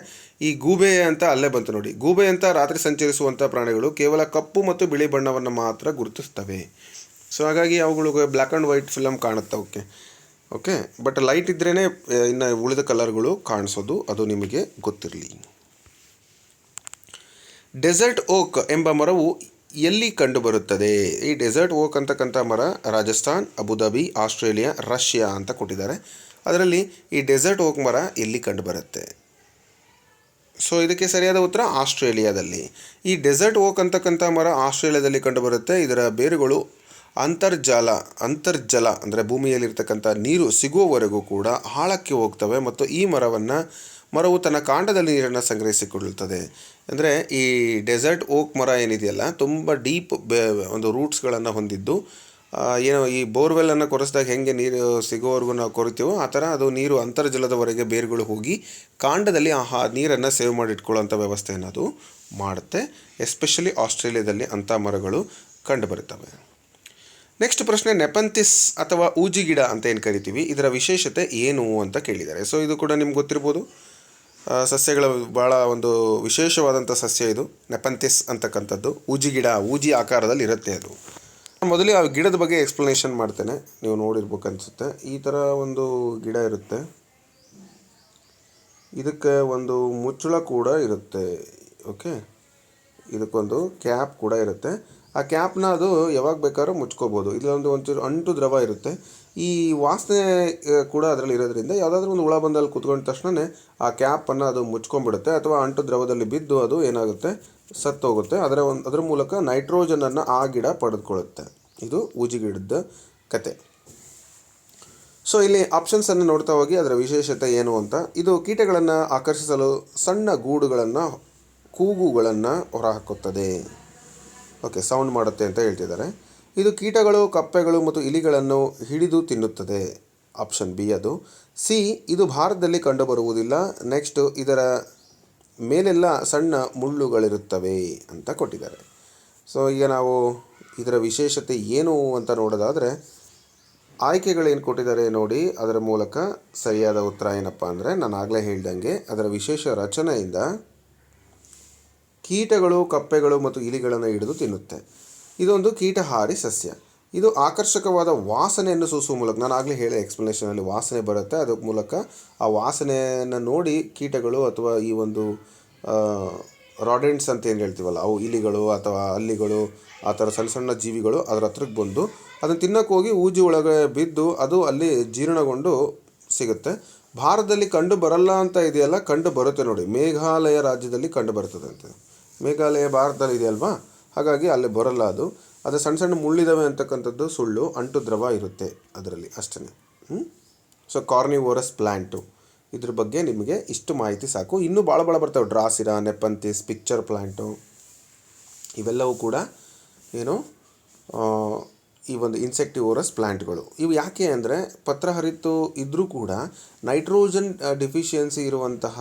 ಈ ಗೂಬೆ ಅಂತ ಅಲ್ಲೇ ಬಂತು ನೋಡಿ. ಗೂಬೆ ಅಂತ ರಾತ್ರಿ ಸಂಚರಿಸುವಂಥ ಪ್ರಾಣಿಗಳು ಕೇವಲ ಕಪ್ಪು ಮತ್ತು ಬಿಳಿ ಬಣ್ಣವನ್ನು ಮಾತ್ರ ಗುರುತಿಸ್ತವೆ ಸೊ ಹಾಗಾಗಿ ಅವುಗಳು ಬ್ಲ್ಯಾಕ್ ಆ್ಯಂಡ್ ವೈಟ್ ಫಿಲಮ್ ಕಾಣುತ್ತೆ ಓಕೆ ಓಕೆ ಬಟ್ ಲೈಟ್ ಇದ್ರೇ ಇನ್ನು ಉಳಿದ ಕಲರ್ಗಳು ಕಾಣಿಸೋದು. ಅದು ನಿಮಗೆ ಗೊತ್ತಿರಲಿ. ಡೆಸರ್ಟ್ ಓಕ್ ಎಂಬ ಮರವು ಎಲ್ಲಿ ಕಂಡುಬರುತ್ತದೆ? ಈ ಡೆಸರ್ಟ್ ಓಕ್ ಅಂತಕ್ಕಂಥ ಮರ ರಾಜಸ್ಥಾನ್, ಅಬುದಾಬಿ, ಆಸ್ಟ್ರೇಲಿಯಾ, ರಷ್ಯಾ ಅಂತ ಕೊಟ್ಟಿದ್ದಾರೆ. ಅದರಲ್ಲಿ ಈ ಡೆಸರ್ಟ್ ಓಕ್ ಮರ ಎಲ್ಲಿ ಕಂಡುಬರುತ್ತೆ? ಸೊ, ಇದಕ್ಕೆ ಸರಿಯಾದ ಉತ್ತರ ಆಸ್ಟ್ರೇಲಿಯಾದಲ್ಲಿ. ಈ ಡೆಸರ್ಟ್ ಓಕ್ ಅಂತಕ್ಕಂಥ ಮರ ಆಸ್ಟ್ರೇಲಿಯಾದಲ್ಲಿ ಕಂಡುಬರುತ್ತೆ. ಇದರ ಬೇರುಗಳು ಅಂತರ್ಜಲ ಅಂತರ್ಜಲ ಅಂದರೆ ಭೂಮಿಯಲ್ಲಿರ್ತಕ್ಕಂಥ ನೀರು ಸಿಗುವವರೆಗೂ ಕೂಡ ಆಳಕ್ಕೆ ಹೋಗ್ತವೆ ಮತ್ತು ಈ ಮರವನ್ನು ಮರವು ತನ್ನ ಕಾಂಡದಲ್ಲಿ ನೀರನ್ನು ಸಂಗ್ರಹಿಸಿಕೊಳ್ಳುತ್ತದೆ. ಅಂದರೆ ಈ ಡೆಸರ್ಟ್ ಓಕ್ ಮರ ಏನಿದೆಯಲ್ಲ, ತುಂಬ ಡೀಪ್ ಒಂದು ರೂಟ್ಸ್ಗಳನ್ನು ಹೊಂದಿದ್ದು ಏನೋ ಈ ಬೋರ್ವೆಲ್ಲನ್ನು ಕೊರೆಸಿದಾಗ ಹೆಂಗೆ ನೀರು ಸಿಗೋವರೆಗೂ ನಾವು ಕೊರಿತೀವೋ, ಆ ಥರ ಅದು ನೀರು ಅಂತರ್ಜಲದವರೆಗೆ ಬೇರುಗಳು ಹೋಗಿ ಕಾಂಡದಲ್ಲಿ ಆ ನೀರನ್ನು ಸೇವ್ ಮಾಡಿ ಇಟ್ಕೊಳ್ಳೋಂಥ ವ್ಯವಸ್ಥೆಯನ್ನು ಅದು ಮಾಡುತ್ತೆ. ಎಸ್ಪೆಷಲಿ ಆಸ್ಟ್ರೇಲಿಯಾದಲ್ಲಿ ಅಂಥ ಮರಗಳು ಕಂಡುಬರುತ್ತವೆ. ನೆಕ್ಸ್ಟ್ ಪ್ರಶ್ನೆ ನೆಪಂತಿಸ್ ಅಥವಾ ಊಜಿ ಗಿಡ ಅಂತ ಏನು ಕರಿತೀವಿ? ಇದರ ವಿಶೇಷತೆ ಏನು ಅಂತ ಕೇಳಿದ್ದಾರೆ. ಸೊ ಇದು ಕೂಡ ನಿಮ್ಗೆ ಗೊತ್ತಿರ್ಬೋದು. ಸಸ್ಯಗಳ ಭಾಳ ಒಂದು ವಿಶೇಷವಾದಂಥ ಸಸ್ಯ ಇದು. ನೆಪಂತಿಸ್ ಅಂತಕ್ಕಂಥದ್ದು. ಊಜಿ ಗಿಡ, ಊಜಿ ಆಕಾರದಲ್ಲಿ ಇರುತ್ತೆ ಅದು. ಮೊದಲೇ ಆ ಗಿಡದ ಬಗ್ಗೆ ಎಕ್ಸ್ಪ್ಲನೇಷನ್ ಮಾಡ್ತೇನೆ. ನೀವು ನೋಡಿರ್ಬೇಕು ಅನಿಸುತ್ತೆ ಈ ಥರ ಒಂದು ಗಿಡ ಇರುತ್ತೆ. ಇದಕ್ಕೆ ಒಂದು ಮುಚ್ಚಳ ಕೂಡ ಇರುತ್ತೆ. ಓಕೆ? ಇದಕ್ಕೊಂದು ಕ್ಯಾಪ್ ಕೂಡ ಇರುತ್ತೆ. ಆ ಕ್ಯಾಪ್ನ ಅದು ಯಾವಾಗ ಬೇಕಾದ್ರೂ ಮುಚ್ಕೋಬೋದು. ಇಲ್ಲೊಂದು ಒಂಚೂರು ಅಂಟು ದ್ರವ ಇರುತ್ತೆ. ಈ ವಾಸನೆ ಕೂಡ ಅದರಲ್ಲಿ ಇರೋದ್ರಿಂದ ಯಾವುದಾದ್ರೂ ಒಂದು ಹುಳ ಬಂದಲ್ಲಿ ಕುತ್ಕೊಂಡ ತಕ್ಷಣ ಆ ಕ್ಯಾಪನ್ನು ಅದು ಮುಚ್ಕೊಂಡ್ಬಿಡುತ್ತೆ ಅಥವಾ ಅಂಟು ದ್ರವದಲ್ಲಿ ಬಿದ್ದು ಅದು ಏನಾಗುತ್ತೆ ಸತ್ತೋಗುತ್ತೆ ಅದರ ಒಂದು, ಅದರ ಮೂಲಕ ನೈಟ್ರೋಜನನ್ನು ಆ ಗಿಡ ಪಡೆದುಕೊಳ್ಳುತ್ತೆ. ಇದು ಉಜಿ ಗಿಡದ ಕತೆ. ಸೊ ಇಲ್ಲಿ ಆಪ್ಷನ್ಸನ್ನು ನೋಡ್ತಾ ಹೋಗಿ, ಅದರ ವಿಶೇಷತೆ ಏನು ಅಂತ. ಇದು ಕೀಟಗಳನ್ನು ಆಕರ್ಷಿಸಲು ಸಣ್ಣ ಗೂಡುಗಳನ್ನು, ಕೂಗುಗಳನ್ನು ಹೊರಹಾಕುತ್ತದೆ. ಓಕೆ ಸೌಂಡ್ ಮಾಡುತ್ತೆ ಅಂತ ಹೇಳ್ತಿದ್ದಾರೆ. ಇದು ಕೀಟಗಳು, ಕಪ್ಪೆಗಳು ಮತ್ತು ಇಲಿಗಳನ್ನು ಹಿಡಿದು ತಿನ್ನುತ್ತದೆ. ಆಪ್ಷನ್ ಬಿ ಅದು. ಸಿ, ಇದು ಭಾರತದಲ್ಲಿ ಕಂಡುಬರುವುದಿಲ್ಲ. ನೆಕ್ಸ್ಟ್, ಇದರ ಮೇಲೆಲ್ಲ ಸಣ್ಣ ಮುಳ್ಳುಗಳಿರುತ್ತವೆ ಅಂತ ಕೊಟ್ಟಿದ್ದಾರೆ. ಸೊ ಈಗ ನಾವು ಇದರ ವಿಶೇಷತೆ ಏನು ಅಂತ ನೋಡೋದಾದರೆ, ಆಯ್ಕೆಗಳೇನು ಕೊಟ್ಟಿದ್ದಾರೆ ನೋಡಿ, ಅದರ ಮೂಲಕ ಸರಿಯಾದ ಉತ್ತರ ಏನಪ್ಪ ಅಂದರೆ, ನಾನು ಆಗಲೇ ಹೇಳ್ದಂಗೆ ಅದರ ವಿಶೇಷ ರಚನೆಯಿಂದ ಕೀಟಗಳು, ಕಪ್ಪೆಗಳು ಮತ್ತು ಇಲಿಗಳನ್ನು ಹಿಡಿದು ತಿನ್ನುತ್ತೆ. ಇದೊಂದು ಕೀಟಹಾರಿ ಸಸ್ಯ. ಇದು ಆಕರ್ಷಕವಾದ ವಾಸನೆಯನ್ನು ಸೂಸುವ ಮೂಲಕ, ನಾನು ಆಗಲೇ ಹೇಳಿ ಎಕ್ಸ್ಪ್ಲನೇಷನಲ್ಲಿ ವಾಸನೆ ಬರುತ್ತೆ. ಅದರ ಮೂಲಕ ಆ ವಾಸನೆಯನ್ನು ನೋಡಿ ಕೀಟಗಳು ಅಥವಾ ಈ ಒಂದು ರಾಡೆಂಟ್ಸ್ ಅಂತ ಏನು ಹೇಳ್ತೀವಲ್ಲ, ಅವು ಇಲಿಗಳು ಅಥವಾ ಹಲ್ಲಿಗಳು, ಆ ಥರ ಸಣ್ಣ ಸಣ್ಣ ಜೀವಿಗಳು ಅದರ ಹತ್ರಕ್ಕೆ ಬಂದು ಅದನ್ನು ತಿನ್ನೋಕೆ ಹೋಗಿ ಊಜಿ ಒಳಗೆ ಬಿದ್ದು ಅದು ಅಲ್ಲಿ ಜೀರ್ಣಗೊಂಡು ಸಿಗುತ್ತೆ. ಭಾರತದಲ್ಲಿ ಕಂಡು ಬರಲ್ಲ ಅಂತ ಇದೆಯಲ್ಲ, ಕಂಡು ಬರುತ್ತೆ ನೋಡಿ. ಮೇಘಾಲಯ ರಾಜ್ಯದಲ್ಲಿ ಕಂಡು ಬರ್ತದಂತೆ. ಮೇಘಾಲಯ ಭಾರತದಲ್ಲಿ ಇದೆಯಲ್ವಾ? ಹಾಗಾಗಿ ಅಲ್ಲಿ ಬರಲ್ಲ ಅದು. ಅದು ಸಣ್ಣ ಸಣ್ಣ ಮುಳ್ಳಿದವೆ ಅಂತಕ್ಕಂಥದ್ದು ಸುಳ್ಳು, ಅಂಟು ದ್ರವ ಇರುತ್ತೆ ಅದರಲ್ಲಿ ಅಷ್ಟೇ ಹ್ಞೂ ಸೊ ಕಾರ್ನಿವೋರಸ್ ಪ್ಲ್ಯಾಂಟು ಇದ್ರ ಬಗ್ಗೆ ನಿಮಗೆ ಇಷ್ಟು ಮಾಹಿತಿ ಸಾಕು. ಇನ್ನೂ ಭಾಳ ಭಾಳ ಬರ್ತವೆ. ಡ್ರಾಸಿರಾ ನೆಪಂತಿಸ್ ಪಿಕ್ಚರ್ ಪ್ಲ್ಯಾಂಟು ಇವೆಲ್ಲವೂ ಕೂಡ ಏನು ಈ ಒಂದು ಇನ್ಸೆಕ್ಟಿವೋರಸ್ ಪ್ಲ್ಯಾಂಟ್ಗಳು ಇವು ಯಾಕೆ ಅಂದರೆ ಪತ್ರಹರಿತು ಇದ್ದರೂ ಕೂಡ ನೈಟ್ರೋಜನ್ ಡಿಫಿಷಿಯನ್ಸಿ ಇರುವಂತಹ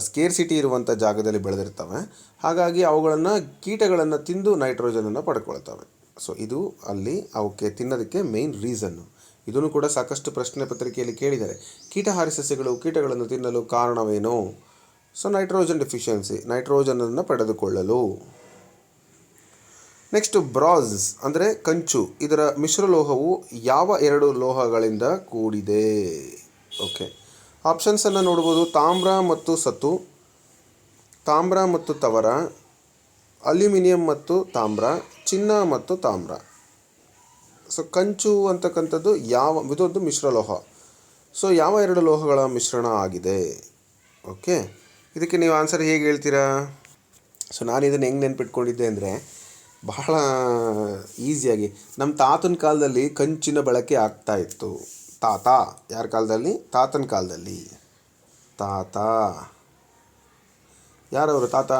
ಸ್ಕೇರ್ಸಿಟಿ ಇರುವಂಥ ಜಾಗದಲ್ಲಿ ಬೆಳೆದಿರ್ತವೆ. ಹಾಗಾಗಿ ಅವುಗಳನ್ನು ಕೀಟಗಳನ್ನು ತಿಂದು ನೈಟ್ರೋಜನನ್ನು ಪಡ್ಕೊಳ್ತವೆ. ಸೊ ಇದು ಅಲ್ಲಿ ಅವಕ್ಕೆ ತಿನ್ನೋದಕ್ಕೆ ಮೇಯ್ನ್ ರೀಸನ್ನು ಇದನ್ನು ಕೂಡ ಸಾಕಷ್ಟು ಪ್ರಶ್ನೆ ಪತ್ರಿಕೆಯಲ್ಲಿ ಕೇಳಿದ್ದಾರೆ. ಕೀಟಹಾರಿ ಸಸ್ಯಗಳು ಕೀಟಗಳನ್ನು ತಿನ್ನಲು ಕಾರಣವೇನು? ಸೊ ನೈಟ್ರೋಜನ್ ಡೆಫಿಷಿಯನ್ಸಿ ನೈಟ್ರೋಜನನ್ನು ಪಡೆದುಕೊಳ್ಳಲು. ನೆಕ್ಸ್ಟ್ ಬ್ರಾಸ್ ಅಂದರೆ ಕಂಚು. ಇದರ ಮಿಶ್ರಲೋಹವು ಯಾವ ಎರಡು ಲೋಹಗಳಿಂದ ಕೂಡಿದೆ? ಓಕೆ ಆಪ್ಷನ್ಸನ್ನು ನೋಡ್ಬೋದು. ತಾಮ್ರ ಮತ್ತು ಸತು ತಾಮ್ರ ಮತ್ತು ತವರ. ಅಲ್ಯೂಮಿನಿಯಂ ಮತ್ತು ತಾಮ್ರ. ಚಿನ್ನ ಮತ್ತು ತಾಮ್ರ. ಸೊ ಕಂಚು ಅಂತಕ್ಕಂಥದ್ದು ಯಾವ, ಇದೊಂದು ಮಿಶ್ರಲೋಹ ಸೊ ಯಾವ ಎರಡು ಲೋಹಗಳ ಮಿಶ್ರಣ ಆಗಿದೆ? ಓಕೆ ಇದಕ್ಕೆ ನೀವು ಆನ್ಸರ್ ಹೇಗೆ ಹೇಳ್ತೀರಾ? ಸೊ ನಾನು ಇದನ್ನು ಹೆಂಗೆ ನೆನ್ಪಿಟ್ಕೊಂಡಿದ್ದೆ ಅಂದರೆ, ಬಹಳ ಈಸಿಯಾಗಿ ನಮ್ಮ ತಾತನ ಕಾಲದಲ್ಲಿ ಕಂಚಿನ ಬಳಕೆ ಆಗ್ತಾ ಇತ್ತು. ತಾತ, ಯಾರ ಕಾಲದಲ್ಲಿ? ತಾತನ ಕಾಲದಲ್ಲಿ. ತಾತ. ಯಾರವರು ತಾತ?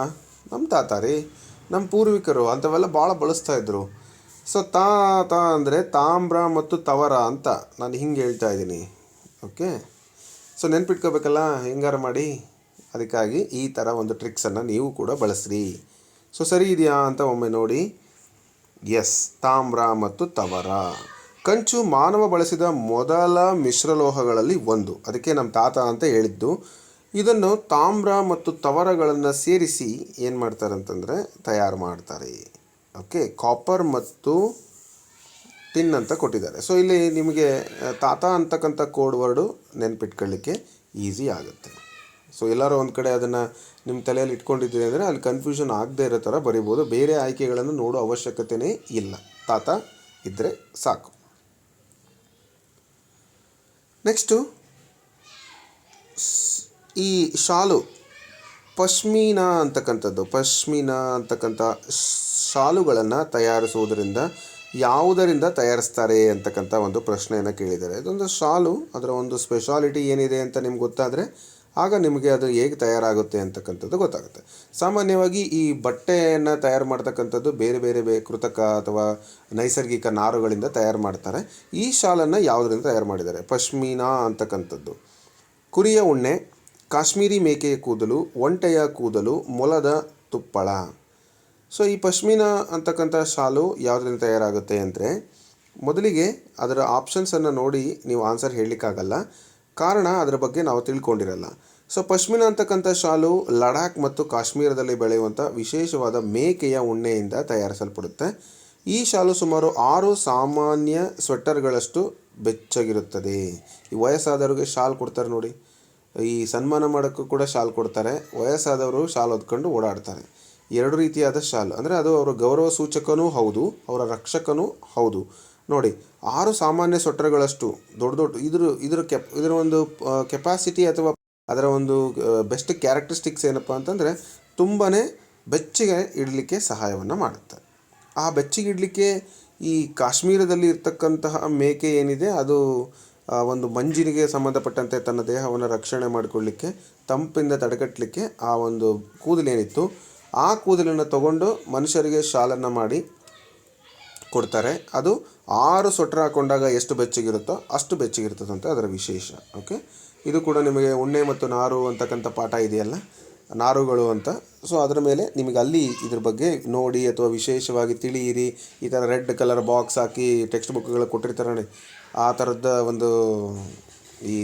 ನಮ್ಮ ತಾತ ರೀ. ನಮ್ಮ ಪೂರ್ವಿಕರು, ಅಂಥವೆಲ್ಲ ಭಾಳ ಬಳಸ್ತಾ ಇದ್ರು. ಸೊ ತಾತ ಅಂದರೆ ತಾಮ್ರ ಮತ್ತು ತವರ ಅಂತ ನಾನು ಹಿಂಗೆ ಹೇಳ್ತಾ ಇದ್ದೀನಿ. ಓಕೆ ಸೊ ನೆನ್ಪಿಟ್ಕೋಬೇಕಲ್ಲ, ಹೆಂಗಾರ ಮಾಡಿ. ಅದಕ್ಕಾಗಿ ಈ ಥರ ಒಂದು ಟ್ರಿಕ್ಸನ್ನು ನೀವು ಕೂಡ ಬಳಸ್ರಿ. ಸೊ ಸರಿ ಇದೆಯಾ ಅಂತ ಒಮ್ಮೆ ನೋಡಿ. ಎಸ್ ತಾಮ್ರ ಮತ್ತು ತವರ. ಕಂಚು ಮಾನವ ಬಳಸಿದ ಮೊದಲ ಮಿಶ್ರಲೋಹಗಳಲ್ಲಿ ಒಂದು. ಅದಕ್ಕೆ ನಮ್ಮ ತಾತ ಅಂತ ಹೇಳಿದ್ದು. ಇದನ್ನು ತಾಮ್ರ ಮತ್ತು ತವರಗಳನ್ನು ಸೇರಿಸಿ ಏನು ಮಾಡ್ತಾರೆ ಅಂತಂದರೆ ತಯಾರು ಮಾಡ್ತಾರೆ. ಓಕೆ ಕಾಪರ್ ಮತ್ತು ಟಿನ್ ಅಂತ ಕೊಟ್ಟಿದ್ದಾರೆ. ಸೊ ಇಲ್ಲಿ ನಿಮಗೆ ತಾತ ಅಂತಕ್ಕಂಥ ಕೋಡ್ ವರ್ಡು ನೆನ್ಪಿಟ್ಕೊಳ್ಳಿಕ್ಕೆ ಈಸಿ ಆಗುತ್ತೆ. ಸೊ ಎಲ್ಲರೂ ಒಂದು ಕಡೆ ಅದನ್ನು ನಿಮ್ಮ ತಲೆಯಲ್ಲಿ ಇಟ್ಕೊಂಡಿದ್ದೀರಿ ಅಂದರೆ ಅಲ್ಲಿ ಕನ್ಫ್ಯೂಷನ್ ಆಗದೇ ಇರೋ ಥರ ಬರಿಬೋದು. ಬೇರೆ ಆಯ್ಕೆಗಳನ್ನು ನೋಡೋ ಅವಶ್ಯಕತೆಯೇ ಇಲ್ಲ. ತಾತ ಇದ್ದರೆ ಸಾಕು. ನೆಕ್ಸ್ಟು ಈ ಶಾಲು, ಪಶ್ಮೀನಾ ಅಂತಕ್ಕಂಥದ್ದು, ಪಶ್ಮೀನಾ ಅಂತಕ್ಕಂಥ ಶಾಲುಗಳನ್ನು ತಯಾರಿಸುವುದರಿಂದ ಯಾವುದರಿಂದ ತಯಾರಿಸ್ತಾರೆ ಅಂತಕ್ಕಂಥ ಒಂದು ಪ್ರಶ್ನೆಯನ್ನು ಕೇಳಿದ್ದಾರೆ. ಇದೊಂದು ಶಾಲು, ಅದರ ಒಂದು ಸ್ಪೆಷಾಲಿಟಿ ಏನಿದೆ ಅಂತ ನಿಮ್ಗೆ ಗೊತ್ತಾದರೆ ಆಗ ನಿಮಗೆ ಅದು ಹೇಗೆ ತಯಾರಾಗುತ್ತೆ ಅಂತಕ್ಕಂಥದ್ದು ಗೊತ್ತಾಗುತ್ತೆ. ಸಾಮಾನ್ಯವಾಗಿ ಈ ಬಟ್ಟೆಯನ್ನು ತಯಾರು ಮಾಡ್ತಕ್ಕಂಥದ್ದು ಬೇರೆ ಬೇರೆ ಬೇ, ಕೃತಕ ಅಥವಾ ನೈಸರ್ಗಿಕ ನಾರುಗಳಿಂದ ತಯಾರು ಮಾಡ್ತಾರೆ. ಈ ಶಾಲನ್ನು ಯಾವುದರಿಂದ ತಯಾರು ಮಾಡಿದ್ದಾರೆ? ಪಶ್ಮೀನಾ ಅಂತಕ್ಕಂಥದ್ದು. ಕುರಿಯ ಉಣ್ಣೆ, ಕಾಶ್ಮೀರಿ ಮೇಕೆಯ ಕೂದಲು, ಒಂಟೆಯ ಕೂದಲು, ಮೊಲದ ತುಪ್ಪಳ. ಸೊ, ಈ ಪಶ್ಮೀನಾ ಅಂತಕ್ಕಂಥ ಶಾಲು ಯಾವುದರಿಂದ ತಯಾರಾಗುತ್ತೆ ಅಂದರೆ, ಮೊದಲಿಗೆ ಅದರ ಆಪ್ಷನ್ಸನ್ನು ನೋಡಿ ನೀವು ಆನ್ಸರ್ ಹೇಳಲಿಕ್ಕಾಗಲ್ಲ. ಕಾರಣ ಅದರ ಬಗ್ಗೆ ನಾವು ತಿಳ್ಕೊಂಡಿರಲ್ಲ. ಸೊ, ಪಶ್ಮಿನ ಅಂತಕ್ಕಂಥ ಶಾಲು ಲಡಾಖ್ ಮತ್ತು ಕಾಶ್ಮೀರದಲ್ಲಿ ಬೆಳೆಯುವಂಥ ವಿಶೇಷವಾದ ಮೇಕೆಯ ಉಣ್ಣೆಯಿಂದ ತಯಾರಿಸಲ್ಪಡುತ್ತೆ. ಈ ಶಾಲು ಸುಮಾರು ಆರು ಸಾಮಾನ್ಯ ಸ್ವೆಟರ್ಗಳಷ್ಟು ಬೆಚ್ಚಗಿರುತ್ತದೆ. ಈ ವಯಸ್ಸಾದವರಿಗೆ ಶಾಲ್ ಕೊಡ್ತಾರೆ ನೋಡಿ. ಈ ಸನ್ಮಾನ ಮಾಡೋಕ್ಕೂ ಕೂಡ ಶಾಲ್ ಕೊಡ್ತಾರೆ. ವಯಸ್ಸಾದವರು ಶಾಲ್ ಹೊದ್ಕೊಂಡು ಓಡಾಡ್ತಾರೆ. ಎರಡು ರೀತಿಯಾದ ಶಾಲ್. ಅಂದರೆ ಅದು ಅವರ ಗೌರವ ಸೂಚಕನೂ ಹೌದು, ಅವರ ರಕ್ಷಕನೂ ಹೌದು. ನೋಡಿ, ಆರು ಸಾಮಾನ್ಯ ಸ್ವೆಟರ್ಗಳಷ್ಟು ದೊಡ್ಡ ದೊಡ್ಡ ಇದ್ರ ಇದ್ರ ಕೆಪ್ ಇದರ ಒಂದು ಕೆಪಾಸಿಟಿ ಅಥವಾ ಅದರ ಒಂದು ಬೆಸ್ಟ್ ಕ್ಯಾರೆಕ್ಟರಿಸ್ಟಿಕ್ಸ್ ಏನಪ್ಪ ಅಂತಂದರೆ ತುಂಬಾ ಬೆಚ್ಚಗೆ ಇಡಲಿಕ್ಕೆ ಸಹಾಯವನ್ನು ಮಾಡುತ್ತೆ. ಆ ಬೆಚ್ಚಿಗೆ ಇಡಲಿಕ್ಕೆ ಈ ಕಾಶ್ಮೀರದಲ್ಲಿ ಇರ್ತಕ್ಕಂತಹ ಮೇಕೆ ಏನಿದೆ, ಅದು ಒಂದು ಮಂಜಿನಿಗೆ ಸಂಬಂಧಪಟ್ಟಂತೆ ತನ್ನ ದೇಹವನ್ನು ರಕ್ಷಣೆ ಮಾಡಿಕೊಳ್ಳಿಕ್ಕೆ, ತಂಪಿಂದ ತಡೆಗಟ್ಟಲಿಕ್ಕೆ ಆ ಒಂದು ಕೂದಲೇನಿತ್ತು. ಆ ಕೂದಲನ್ನು ತಗೊಂಡು ಮನುಷ್ಯರಿಗೆ ಶಾಲನ್ನು ಮಾಡಿ ಕೊಡ್ತಾರೆ. ಅದು ಆರು ಸ್ವೆಟ್ರ್ ಹಾಕೊಂಡಾಗ ಎಷ್ಟು ಬೆಚ್ಚಗಿರುತ್ತೋ ಅಷ್ಟು ಬೆಚ್ಚಗಿರ್ತದಂತೆ ಅದರ ವಿಶೇಷ ಓಕೆ ಇದು ಕೂಡ ನಿಮಗೆ ಉಣ್ಣೆ ಮತ್ತು ನಾರು ಅಂತಕ್ಕಂಥ ಪಾಠ ಇದೆಯಲ್ಲ, ನಾರುಗಳು ಅಂತ. ಸೊ ಅದರ ಮೇಲೆ ನಿಮಗೆ ಅಲ್ಲಿ ಇದ್ರ ಬಗ್ಗೆ ನೋಡಿ ಅಥವಾ ವಿಶೇಷವಾಗಿ ತಿಳಿಯಿರಿ. ಈ ಥರ ರೆಡ್ ಕಲರ್ ಬಾಕ್ಸ್ ಹಾಕಿ ಟೆಕ್ಸ್ಟ್ ಬುಕ್ಗಳು ಕೊಟ್ಟಿರ್ತಾರೆ ಆ ಥರದ ಒಂದು ಈ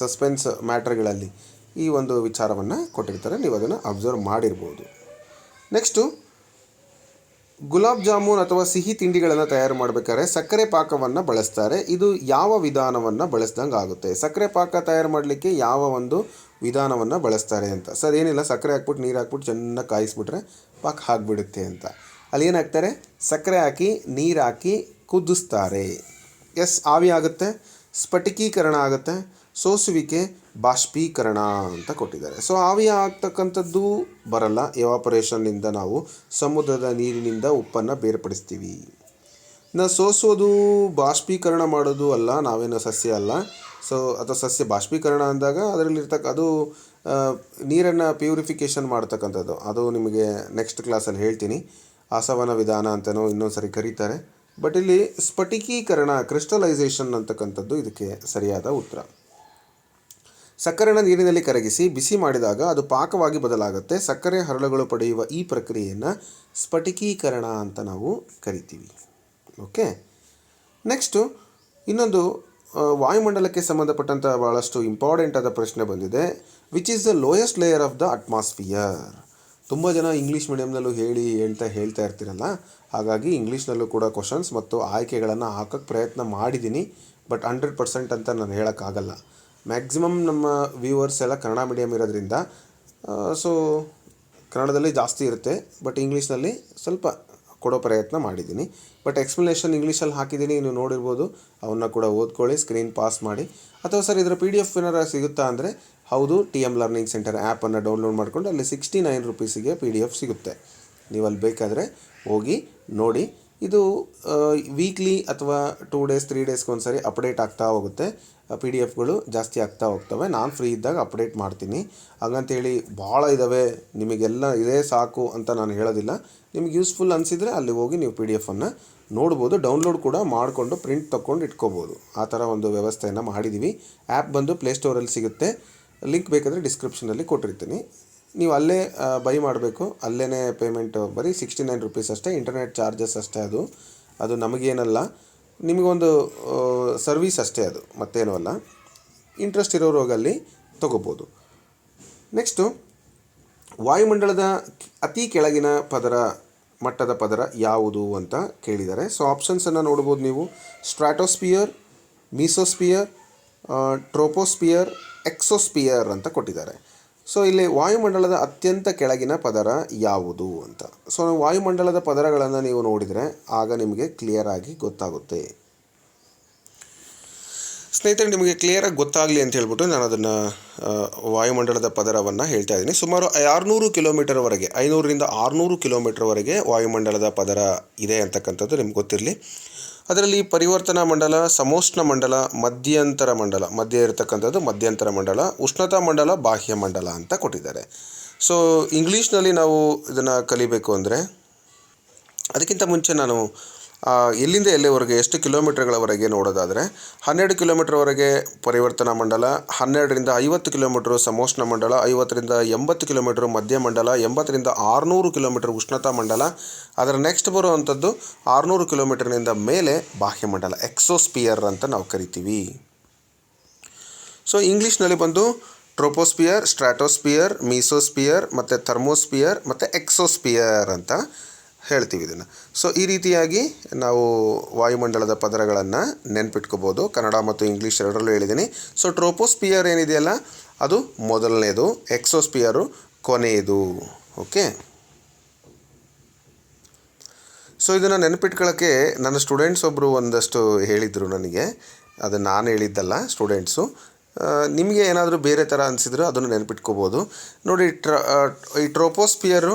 ಸಸ್ಪೆನ್ಸ್ ಮ್ಯಾಟ್ರ್ಗಳಲ್ಲಿ ಈ ಒಂದು ವಿಚಾರವನ್ನು ಕೊಟ್ಟಿರ್ತಾರೆ. ನೀವು ಅದನ್ನು ಅಬ್ಸರ್ವ್ ಮಾಡಿರ್ಬೋದು. ನೆಕ್ಸ್ಟು ಗುಲಾಬ್ ಜಾಮೂನ್ ಅಥವಾ ಸಿಹಿ ತಿಂಡಿಗಳನ್ನು ತಯಾರು ಮಾಡಬೇಕಾದ್ರೆ ಸಕ್ಕರೆ ಪಾಕವನ್ನು ಬಳಸ್ತಾರೆ. ಇದು ಯಾವ ವಿಧಾನವನ್ನು ಬಳಸ್ದಂಗೆ ಆಗುತ್ತೆ? ಸಕ್ಕರೆ ಪಾಕ ತಯಾರು ಮಾಡಲಿಕ್ಕೆ ಯಾವ ಒಂದು ವಿಧಾನವನ್ನು ಬಳಸ್ತಾರೆ ಅಂತ. ಸರ್, ಏನಿಲ್ಲ, ಸಕ್ಕರೆ ಹಾಕ್ಬಿಟ್ಟು, ನೀರು ಹಾಕ್ಬಿಟ್ಟು ಚೆನ್ನಾಗಿ ಕಾಯಿಸ್ಬಿಟ್ರೆ ಪಾಕ ಆಗಿಬಿಡುತ್ತೆ ಅಂತ. ಅಲ್ಲಿ ಏನಾಗ್ತಾರೆ? ಸಕ್ಕರೆ ಹಾಕಿ, ನೀರು ಹಾಕಿ ಕುದಿಸ್ತಾರೆ. ಎಸ್, ಆವಿ ಆಗುತ್ತೆ, ಸ್ಫಟಿಕೀಕರಣ ಆಗುತ್ತೆ, ಸೋಸುವಿಕೆ ಬಾಷ್ಪೀಕರಣ ಅಂತ ಕೊಟ್ಟಿದ್ದಾರೆ. ಸೊ ಆವಿ ಆಗ್ತಕ್ಕಂಥದ್ದು ಬರಲ್ಲ. ಎವಾಪರೇಷನ್ನಿಂದ ನಾವು ಸಮುದ್ರದ ನೀರಿನಿಂದ ಉಪ್ಪನ್ನು ಬೇರ್ಪಡಿಸ್ತೀವಿ. ನಾ ಸೋಸೋದು ಬಾಷ್ಪೀಕರಣ ಮಾಡೋದು ಅಲ್ಲ, ನಾವೇನು ಸಸ್ಯ ಅಲ್ಲ. ಸೊ ಅಥವಾ ಸಸ್ಯ ಬಾಷ್ಪೀಕರಣ ಅಂದಾಗ ಅದರಲ್ಲಿರ್ತಕ್ಕ, ಅದು ನೀರನ್ನು ಪ್ಯೂರಿಫಿಕೇಷನ್ ಮಾಡ್ತಕ್ಕಂಥದ್ದು. ಅದು ನಿಮಗೆ ನೆಕ್ಸ್ಟ್ ಕ್ಲಾಸಲ್ಲಿ ಹೇಳ್ತೀನಿ. ಆಸವನ ವಿಧಾನ ಅಂತಲೂ ಇನ್ನೊಂದು ಸರಿ ಕರೀತಾರೆ. ಬಟ್ ಇಲ್ಲಿ ಸ್ಫಟಿಕೀಕರಣ, ಕ್ರಿಸ್ಟಲೈಸೇಷನ್ ಅಂತಕ್ಕಂಥದ್ದು ಇದಕ್ಕೆ ಸರಿಯಾದ ಉತ್ತರ. ಸಕ್ಕರೆನ ನೀರಿನಲ್ಲಿ ಕರಗಿಸಿ ಬಿಸಿ ಮಾಡಿದಾಗ ಅದು ಪಾಕವಾಗಿ ಬದಲಾಗುತ್ತೆ. ಸಕ್ಕರೆ ಹರಳುಗಳು ಪಡೆಯುವ ಈ ಪ್ರಕ್ರಿಯೆಯನ್ನು ಸ್ಫಟಿಕೀಕರಣ ಅಂತ ನಾವು ಕರಿತೀವಿ. ಓಕೆ? ನೆಕ್ಸ್ಟು, ಇನ್ನೊಂದು ವಾಯುಮಂಡಲಕ್ಕೆ ಸಂಬಂಧಪಟ್ಟಂಥ ಭಾಳಷ್ಟು ಇಂಪಾರ್ಟೆಂಟ್ ಆದ ಪ್ರಶ್ನೆ ಬಂದಿದೆ which is the lowest layer of the atmosphere ತುಂಬ ಜನ ಇಂಗ್ಲೀಷ್ ಮೀಡಿಯಮ್ನಲ್ಲೂ ಹೇಳಿ ಹೇಳ್ತಾ ಹೇಳ್ತಾ ಇರ್ತೀರಲ್ಲ, ಹಾಗಾಗಿ ಇಂಗ್ಲೀಷ್ನಲ್ಲೂ ಕೂಡ ಕ್ವಶನ್ಸ್ ಮತ್ತು ಆಯ್ಕೆಗಳನ್ನು ಹಾಕೋಕ್ಕೆ ಪ್ರಯತ್ನ ಮಾಡಿದ್ದೀನಿ ಬಟ್ ಹಂಡ್ರೆಡ್ ಪರ್ಸೆಂಟ್ ಅಂತ ನಾನು ಹೇಳೋಕ್ಕಾಗಲ್ಲ. ಮ್ಯಾಕ್ಸಿಮಮ್ ನಮ್ಮ ವ್ಯೂವರ್ಸ್ ಎಲ್ಲ ಕನ್ನಡ ಮೀಡಿಯಮ್ ಇರೋದ್ರಿಂದ ಸೊ ಕನ್ನಡದಲ್ಲಿ ಜಾಸ್ತಿ ಇರುತ್ತೆ ಬಟ್ ಇಂಗ್ಲೀಷ್ನಲ್ಲಿ ಸ್ವಲ್ಪ ಕೊಡೋ ಪ್ರಯತ್ನ ಮಾಡಿದ್ದೀನಿ. ಬಟ್ ಎಕ್ಸ್ಪ್ಲನೇಷನ್ ಇಂಗ್ಲೀಷಲ್ಲಿ ಹಾಕಿದ್ದೀನಿ ನೀವು ನೋಡಿರ್ಬೋದು, ಅವನ್ನ ಕೂಡ ಓದ್ಕೊಳ್ಳಿ ಸ್ಕ್ರೀನ್ ಪಾಸ್ ಮಾಡಿ. ಅಥವಾ ಸರ್, ಇದರ ಪಿ ಡಿ ಎಫ್ ಏನಾರ ಸಿಗುತ್ತಾ ಅಂದರೆ, ಹೌದು ಟಿ ಎಂ ಲರ್ನಿಂಗ್ ಸೆಂಟರ್ ಆ್ಯಪನ್ನು ಡೌನ್ಲೋಡ್ ಮಾಡಿಕೊಂಡು, ಅಲ್ಲಿ ಸಿಕ್ಸ್ಟಿ ನೈನ್ ರುಪೀಸಿಗೆ ಪಿ ಡಿ ಎಫ್ ಸಿಗುತ್ತೆ. ನೀವು ಅಲ್ಲಿ ಬೇಕಾದರೆ ಹೋಗಿ, ನೋಡಿ ಇದು ವೀಕ್ಲಿ ಅಥವಾ ಟೂ ಡೇಸ್ ತ್ರೀ ಡೇಸ್ಗೆ ಒಂದು ಸರಿ ಅಪ್ಡೇಟ್ ಆಗ್ತಾ ಹೋಗುತ್ತೆ. ಪಿ ಡಿ ಎಫ್ಗಳು ಜಾಸ್ತಿ ಆಗ್ತಾ ಹೋಗ್ತವೆ. ನಾನು ಫ್ರೀ ಇದ್ದಾಗ ಅಪ್ಡೇಟ್ ಮಾಡ್ತೀನಿ. ಹಾಗಂತೇಳಿ ಭಾಳ ಇದ್ದಾವೆ ನಿಮಗೆಲ್ಲ ಇದೇ ಸಾಕು ಅಂತ ನಾನು ಹೇಳೋದಿಲ್ಲ. ನಿಮ್ಗೆ ಯೂಸ್ಫುಲ್ ಅನಿಸಿದರೆ ಅಲ್ಲಿ ಹೋಗಿ ನೀವು ಪಿ ಡಿ ಎಫನ್ನು ನೋಡ್ಬೋದು. ಡೌನ್ಲೋಡ್ ಕೂಡ ಮಾಡಿಕೊಂಡು ಪ್ರಿಂಟ್ ತೊಗೊಂಡು ಇಟ್ಕೋಬೋದು. ಆ ಥರ ಒಂದು ವ್ಯವಸ್ಥೆಯನ್ನು ಮಾಡಿದ್ದೀವಿ ಆ್ಯಪ್ ಬಂದು ಪ್ಲೇಸ್ಟೋರಲ್ಲಿ ಸಿಗುತ್ತೆ. ಲಿಂಕ್ ಬೇಕಾದರೆ ಡಿಸ್ಕ್ರಿಪ್ಷನಲ್ಲಿ ಕೊಟ್ಟಿರ್ತೀನಿ. ನೀವು ಅಲ್ಲೇ ಬೈ ಮಾಡಬೇಕು. ಅಲ್ಲೇ ಪೇಮೆಂಟ್ ಬರೀ ಸಿಕ್ಸ್ಟಿ ನೈನ್ ರುಪೀಸ್ ಅಷ್ಟೇ ಇಂಟರ್ನೆಟ್ ಚಾರ್ಜಸ್ ಅಷ್ಟೇ ಅದು. ಅದು ನಮಗೇನಲ್ಲ. ನಿಮಗೊಂದು ಸರ್ವೀಸ್ ಅಷ್ಟೇ ಅದು, ಮತ್ತೇನೂ ಅಲ್ಲ. ಇಂಟ್ರೆಸ್ಟ್ ಇರೋರು ಹೋಗಿ ಅಲ್ಲಿ ತೊಗೋಬೋದು. ನೆಕ್ಸ್ಟು ವಾಯುಮಂಡಲದ ಅತಿ ಕೆಳಗಿನ ಪದರ, ಮಟ್ಟದ ಪದರ ಯಾವುದು ಅಂತ ಕೇಳಿದ್ದಾರೆ ಸೊ ಆಪ್ಷನ್ಸನ್ನು ನೋಡ್ಬೋದು ನೀವು. ಸ್ಟ್ರಾಟೋಸ್ಪಿಯರ್ ಮೀಸೋಸ್ಪಿಯರ್ ಟ್ರೋಪೋಸ್ಪಿಯರ್ ಎಕ್ಸೋಸ್ಪಿಯರ್ ಅಂತ ಕೊಟ್ಟಿದ್ದಾರೆ. ಸೊ ಇಲ್ಲಿ ವಾಯುಮಂಡಲದ ಅತ್ಯಂತ ಕೆಳಗಿನ ಪದರ ಯಾವುದು ಅಂತ. ಸೊ ವಾಯುಮಂಡಲದ ಪದರಗಳನ್ನು ನೀವು ನೋಡಿದರೆ ಆಗ ನಿಮಗೆ ಕ್ಲಿಯರ್ ಆಗಿ ಗೊತ್ತಾಗುತ್ತೆ. ಸ್ನೇಹಿತರೆ, ನಿಮಗೆ ಕ್ಲಿಯರಾಗಿ ಗೊತ್ತಾಗಲಿ ಅಂತ ಹೇಳ್ಬಿಟ್ಟು ನಾನು ಅದನ್ನು ವಾಯುಮಂಡಲದ ಪದರವನ್ನು ಹೇಳ್ತಾ ಇದ್ದೀನಿ. ಸುಮಾರು ಆರುನೂರು ಕಿಲೋಮೀಟರ್ವರೆಗೆ ಐನೂರರಿಂದ ಆರುನೂರು ಕಿಲೋಮೀಟರ್ವರೆಗೆ ವಾಯುಮಂಡಲದ ಪದರ ಇದೆ ಅಂತಕ್ಕಂಥದ್ದು ನಿಮ್ಗೆ ಗೊತ್ತಿರಲಿ. ಅದರಲ್ಲಿ ಪರಿವರ್ತನಾ ಮಂಡಲ ಸಮೋಷ್ಣ ಮಂಡಲ, ಮಧ್ಯಂತರ ಮಂಡಲ. ಮಧ್ಯ ಇರತಕ್ಕಂಥದ್ದು ಮಧ್ಯಂತರ ಮಂಡಲ, ಉಷ್ಣತಾ ಮಂಡಲ, ಬಾಹ್ಯ ಮಂಡಲ ಅಂತ ಕೊಟ್ಟಿದ್ದಾರೆ. ಸೊ ಇಂಗ್ಲೀಷ್ನಲ್ಲಿ ನಾವು ಇದನ್ನು ಕಲಿಬೇಕು ಅಂದರೆ, ಅದಕ್ಕಿಂತ ಮುಂಚೆ ನಾನು ಎಲ್ಲಿಂದ ಎಲ್ಲಿವರೆಗೆ, ಎಷ್ಟು ಕಿಲೋಮೀಟರ್ಗಳವರೆಗೆ ನೋಡೋದಾದರೆ, ಹನ್ನೆರಡು ಕಿಲೋಮೀಟರ್ವರೆಗೆ ಪರಿವರ್ತನಾ ಮಂಡಲ, ಹನ್ನೆರಡರಿಂದ ಐವತ್ತು ಕಿಲೋಮೀಟರ್ ಸಮೋಷ್ಣ ಮಂಡಲ, ಐವತ್ತರಿಂದ ಎಂಬತ್ತು ಕಿಲೋಮೀಟರ್ ಮಧ್ಯ ಮಂಡಲ, ಎಂಬತ್ತರಿಂದ ಆರುನೂರು ಕಿಲೋಮೀಟರ್ ಉಷ್ಣತಾ ಮಂಡಲ, ಅದರ ನೆಕ್ಸ್ಟ್ ಬರುವಂಥದ್ದು ಆರುನೂರು ಕಿಲೋಮೀಟರ್ನಿಂದ ಮೇಲೆ ಬಾಹ್ಯ ಮಂಡಲ ಎಕ್ಸೋಸ್ಪಿಯರ್ ಅಂತ ನಾವು ಕರಿತೀವಿ. ಸೊ ಇಂಗ್ಲೀಷ್ನಲ್ಲಿ ಬಂದು ಟ್ರೋಪೋಸ್ಪಿಯರ್ ಸ್ಟ್ರಾಟೋಸ್ಪಿಯರ್ ಮೀಸೋಸ್ಪಿಯರ್ ಮತ್ತು ಥರ್ಮೋಸ್ಪಿಯರ್ ಮತ್ತು ಎಕ್ಸೋಸ್ಪಿಯರ್ ಅಂತ ಹೇಳ್ತೀವಿ ಇದನ್ನು. ಸೊ ಈ ರೀತಿಯಾಗಿ ನಾವು ವಾಯುಮಂಡಲದ ಪದರಗಳನ್ನು ನೆನ್ಪಿಟ್ಕೋಬೋದು. ಕನ್ನಡ ಮತ್ತು ಇಂಗ್ಲೀಷ್ ಎರಡರಲ್ಲೂ ಹೇಳಿದ್ದೀನಿ. ಸೊ ಟ್ರೋಪೋಸ್ಪಿಯರ್ ಏನಿದೆಯಲ್ಲ, ಅದು ಮೊದಲನೇದು, ಎಕ್ಸೋಸ್ಪಿಯರು ಕೊನೆಯದು. ಓಕೆ ಸೊ ಇದನ್ನು ನೆನಪಿಟ್ಕೊಳ್ಳೋಕ್ಕೆ ನನ್ನ ಸ್ಟೂಡೆಂಟ್ಸ್ ಒಬ್ಬರು ಒಂದಷ್ಟು ಹೇಳಿದರು ನನಗೆ. ಅದು ನಾನು ಹೇಳಿದ್ದಲ್ಲ ಸ್ಟೂಡೆಂಟ್ಸು. ನಿಮಗೆ ಏನಾದರೂ ಬೇರೆ ಥರ ಅನಿಸಿದ್ರು ಅದನ್ನು ನೆನಪಿಟ್ಕೋಬೋದು. ನೋಡಿ, ಟ್ರ ಈ ಟ್ರೋಪೋಸ್ಪಿಯರು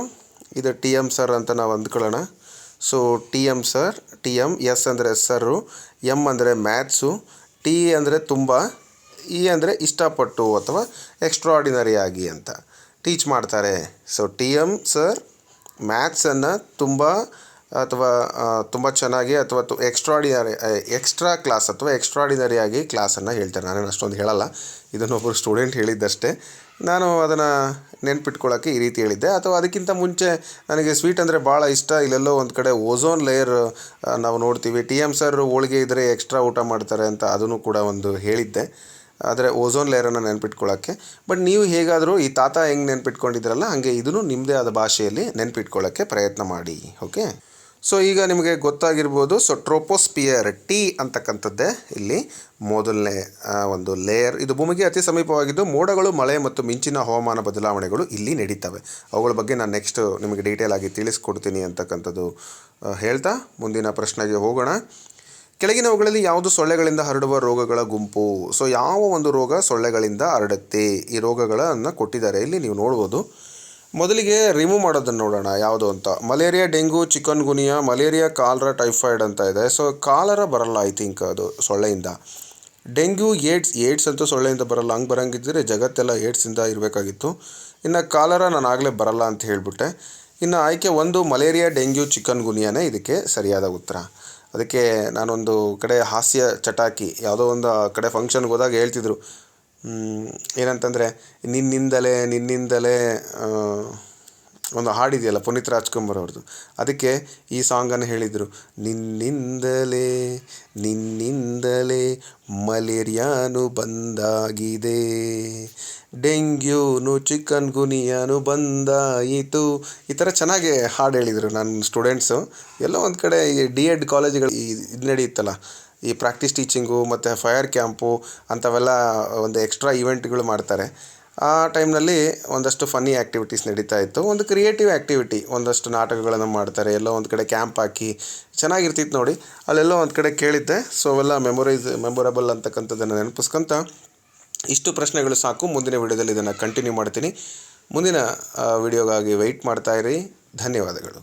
ಇದು ಟಿ ಎಂ ಸರ್ ಅಂತ ನಾವು ಅಂದ್ಕೊಳ್ಳೋಣ. So T M sir, T M S ಅಂದರೆ ಸರ್ರು ಎಂ ಅಂದರೆ ಮ್ಯಾಥ್ಸು ಟಿ ಅಂದರೆ ತುಂಬ, ಇ ಅಂದರೆ ಇಷ್ಟಪಟ್ಟು ಅಥವಾ ಎಕ್ಸ್ಟ್ರಾಡಿನರಿ ಆಗಿ ಅಂತ ಟೀಚ್ ಮಾಡ್ತಾರೆ. ಸೊ ಟಿ ಎಂ ಸರ್ ಮ್ಯಾಥ್ಸನ್ನು ತುಂಬ, ಅಥವಾ ತುಂಬ ಚೆನ್ನಾಗಿ ಅಥವಾ ತು ಎಕ್ಸ್ಟ್ರಾಡಿನರಿ ಎಕ್ಸ್ಟ್ರಾ ಕ್ಲಾಸ್ ಅಥವಾ ಎಕ್ಸ್ಟ್ರಾಡಿನರಿಯಾಗಿ ಕ್ಲಾಸನ್ನು ಹೇಳ್ತಾರೆ. ನಾನೇನು ಅಷ್ಟೊಂದು ಹೇಳಲ್ಲ ಇದನ್ನೊಬ್ಬರು ಸ್ಟೂಡೆಂಟ್ ಹೇಳಿದ್ದಷ್ಟೇ. ನಾನು ಅದನ್ನು ನೆನ್ಪಿಟ್ಕೊಳ್ಳೋಕ್ಕೆ ಈ ರೀತಿ ಹೇಳಿದ್ದೆ. ಅಥವಾ ಅದಕ್ಕಿಂತ ಮುಂಚೆ ನನಗೆ ಸ್ವೀಟ್ ಅಂದರೆ ಭಾಳ ಇಷ್ಟ. ಇಲ್ಲೆಲ್ಲೋ ಒಂದು ಕಡೆ ಓಝೋನ್ ಲೇಯರ್ ನಾವು ನೋಡ್ತೀವಿ. ಟಿ ಎಂ ಸರ್ ಹೋಳಿಗೆ ಇದ್ದರೆ ಎಕ್ಸ್ಟ್ರಾ ಊಟ ಮಾಡ್ತಾರೆ ಅಂತ ಅದನ್ನು ಕೂಡ ಒಂದು ಹೇಳಿದ್ದೆ. ಆದರೆ ಓಝೋನ್ ಲೇಯರನ್ನು ನೆನ್ಪಿಟ್ಕೊಳ್ಳೋಕ್ಕೆ ಬಟ್ ನೀವು ಹೇಗಾದರೂ ಈ ತಾತ ಹೆಂಗೆ ನೆನ್ಪಿಟ್ಕೊಂಡಿದ್ರಲ್ಲ, ಹಾಗೆ ಇದನ್ನು ನಿಮ್ಮದೇ ಆದ ಭಾಷೆಯಲ್ಲಿ ನೆನ್ಪಿಟ್ಕೊಳ್ಳೋಕ್ಕೆ ಪ್ರಯತ್ನ ಮಾಡಿ. ಓಕೆ? ಸೊ ಈಗ ನಿಮಗೆ ಗೊತ್ತಾಗಿರ್ಬೋದು ಸೊ ಟ್ರೋಪೋಸ್ಪಿಯರ್ ಟಿ ಅಂತಕ್ಕಂಥದ್ದೇ ಇಲ್ಲಿ ಮೊದಲನೇ ಒಂದು ಲೇಯರ್ ಇದು ಭೂಮಿಗೆ ಅತಿ ಸಮೀಪವಾಗಿದ್ದು ಮೋಡಗಳು, ಮಳೆ ಮತ್ತು ಮಿಂಚಿನ ಹವಾಮಾನ ಬದಲಾವಣೆಗಳು ಇಲ್ಲಿ ನಡೀತವೆ. ಅವುಗಳ ಬಗ್ಗೆ ನಾನು ನೆಕ್ಸ್ಟ್ ನಿಮಗೆ ಡೀಟೇಲ್ ಆಗಿ ತಿಳಿಸ್ಕೊಡ್ತೀನಿ ಅಂತಕ್ಕಂಥದ್ದು ಹೇಳ್ತಾ ಮುಂದಿನ ಪ್ರಶ್ನೆಗೆ ಹೋಗೋಣ. ಕೆಳಗಿನವುಗಳಲ್ಲಿ ಯಾವುದು ಸೊಳ್ಳೆಗಳಿಂದ ಹರಡುವ ರೋಗಗಳ ಗುಂಪು? ಸೊ ಯಾವ ಒಂದು ರೋಗ ಸೊಳ್ಳೆಗಳಿಂದ ಹರಡುತ್ತೆ? ಈ ರೋಗಗಳನ್ನು ಕೊಟ್ಟಿದ್ದಾರೆ. ಇಲ್ಲಿ ನೀವು ನೋಡ್ಬೋದು. ಮೊದಲಿಗೆ ರಿಮೂವ್ ಮಾಡೋದನ್ನು ನೋಡೋಣ, ಯಾವುದು ಅಂತ. Malaria, dengue chikungunya malaria, cholera, typhoid ಅಂತ ಇದೆ. ಸೊ ಕಾಲರ ಬರಲ್ಲ ಐ ಥಿಂಕ್ ಅದು ಸೊಳ್ಳೆಯಿಂದ. ಡೆಂಗ್ಯೂ, ಏಡ್ಸ್ ಏಡ್ಸ್ ಅಂತೂ ಸೊಳ್ಳೆಯಿಂದ ಬರಲ್ಲ. ಹಂಗೆ ಬರೋಂಗಿದ್ದರೆ ಜಗತ್ತೆಲ್ಲ ಏಡ್ಸಿಂದ ಇರಬೇಕಾಗಿತ್ತು. ಇನ್ನು ಕಾಲರ ನಾನು ಆಗಲೇ ಬರಲ್ಲ ಅಂತ ಹೇಳಿಬಿಟ್ಟೆ. ಇನ್ನು ಆಯ್ಕೆ ಒಂದು, ಮಲೇರಿಯಾ, ಡೆಂಗ್ಯೂ ಚಿಕನ್ ಗುನಿಯಾನೇ ಇದಕ್ಕೆ ಸರಿಯಾದ ಉತ್ತರ. ಅದಕ್ಕೆ ನಾನೊಂದು ಕಡೆ ಹಾಸ್ಯ ಚಟಾಕಿ, ಯಾವುದೋ ಒಂದು ಕಡೆ ಫಂಕ್ಷನ್ಗೆ ಹೋದಾಗ ಹೇಳ್ತಿದ್ರು. ಏನಂತಂದರೆ ನಿನ್ನಿಂದಲೇ ನಿನ್ನಿಂದಲೇ ಒಂದು ಹಾಡಿದೆಯಲ್ಲ, ಪುನೀತ್ ರಾಜ್ಕುಮಾರ್ ಅವ್ರದ್ದು ಅದಕ್ಕೆ ಈ ಸಾಂಗನ್ನು ಹೇಳಿದರು. ನಿನ್ನಿಂದಲೇ ನಿನ್ನಿಂದಲೇ ಮಲೇರಿಯಾನು ಬಂದಾಗಿದೆ. ಡೆಂಗ್ಯೂನು, ಚಿಕನ್ ಗುನಿಯಾನು ಬಂದಾಯಿತು. ಈ ಥರ ಚೆನ್ನಾಗಿ ಹಾಡು ಹೇಳಿದರು ನನ್ನ ಸ್ಟೂಡೆಂಟ್ಸು. ಎಲ್ಲೋ ಒಂದು ಕಡೆ ಈ ಡಿ ಎಡ್ ಕಾಲೇಜುಗಳು ಇದು ನಡೆಯುತ್ತಲ್ಲ ಈ ಪ್ರಾಕ್ಟೀಸ್ ಟೀಚಿಂಗು ಮತ್ತು ಫೈರ್ ಕ್ಯಾಂಪು ಅಂಥವೆಲ್ಲ ಒಂದು ಎಕ್ಸ್ಟ್ರಾ ಇವೆಂಟ್ಗಳು ಮಾಡ್ತಾರೆ. ಆ ಟೈಮ್ನಲ್ಲಿ ಒಂದಷ್ಟು ಫನ್ನಿ ಆ್ಯಕ್ಟಿವಿಟೀಸ್ ನಡೀತಾ ಇತ್ತು. ಒಂದು ಕ್ರಿಯೇಟಿವ್ ಆ್ಯಕ್ಟಿವಿಟಿ ಒಂದಷ್ಟು ನಾಟಕಗಳನ್ನು ಮಾಡ್ತಾರೆ, ಎಲ್ಲೋ ಒಂದು ಕಡೆ ಕ್ಯಾಂಪ್ ಹಾಕಿ ಚೆನ್ನಾಗಿರ್ತಿತ್ತು ನೋಡಿ. ಅಲ್ಲೆಲ್ಲೋ ಒಂದು ಕಡೆ ಕೇಳಿದ್ದೆ. ಸೊ ಅವೆಲ್ಲ ಮೆಮೊರೈಸ್, ಮೆಮೊರಬಲ್ ಅಂತಕ್ಕಂಥದ್ದನ್ನು ನೆನಪಿಸ್ಕೊಂತ ಇಷ್ಟು ಪ್ರಶ್ನೆಗಳು ಸಾಕು. ಮುಂದಿನ ವಿಡಿಯೋದಲ್ಲಿ ಇದನ್ನು ಕಂಟಿನ್ಯೂ ಮಾಡ್ತೀನಿ. ಮುಂದಿನ ವಿಡಿಯೋಗಾಗಿ ವೆಯ್ಟ್ ಮಾಡ್ತಾಯಿರಿ ಧನ್ಯವಾದಗಳು.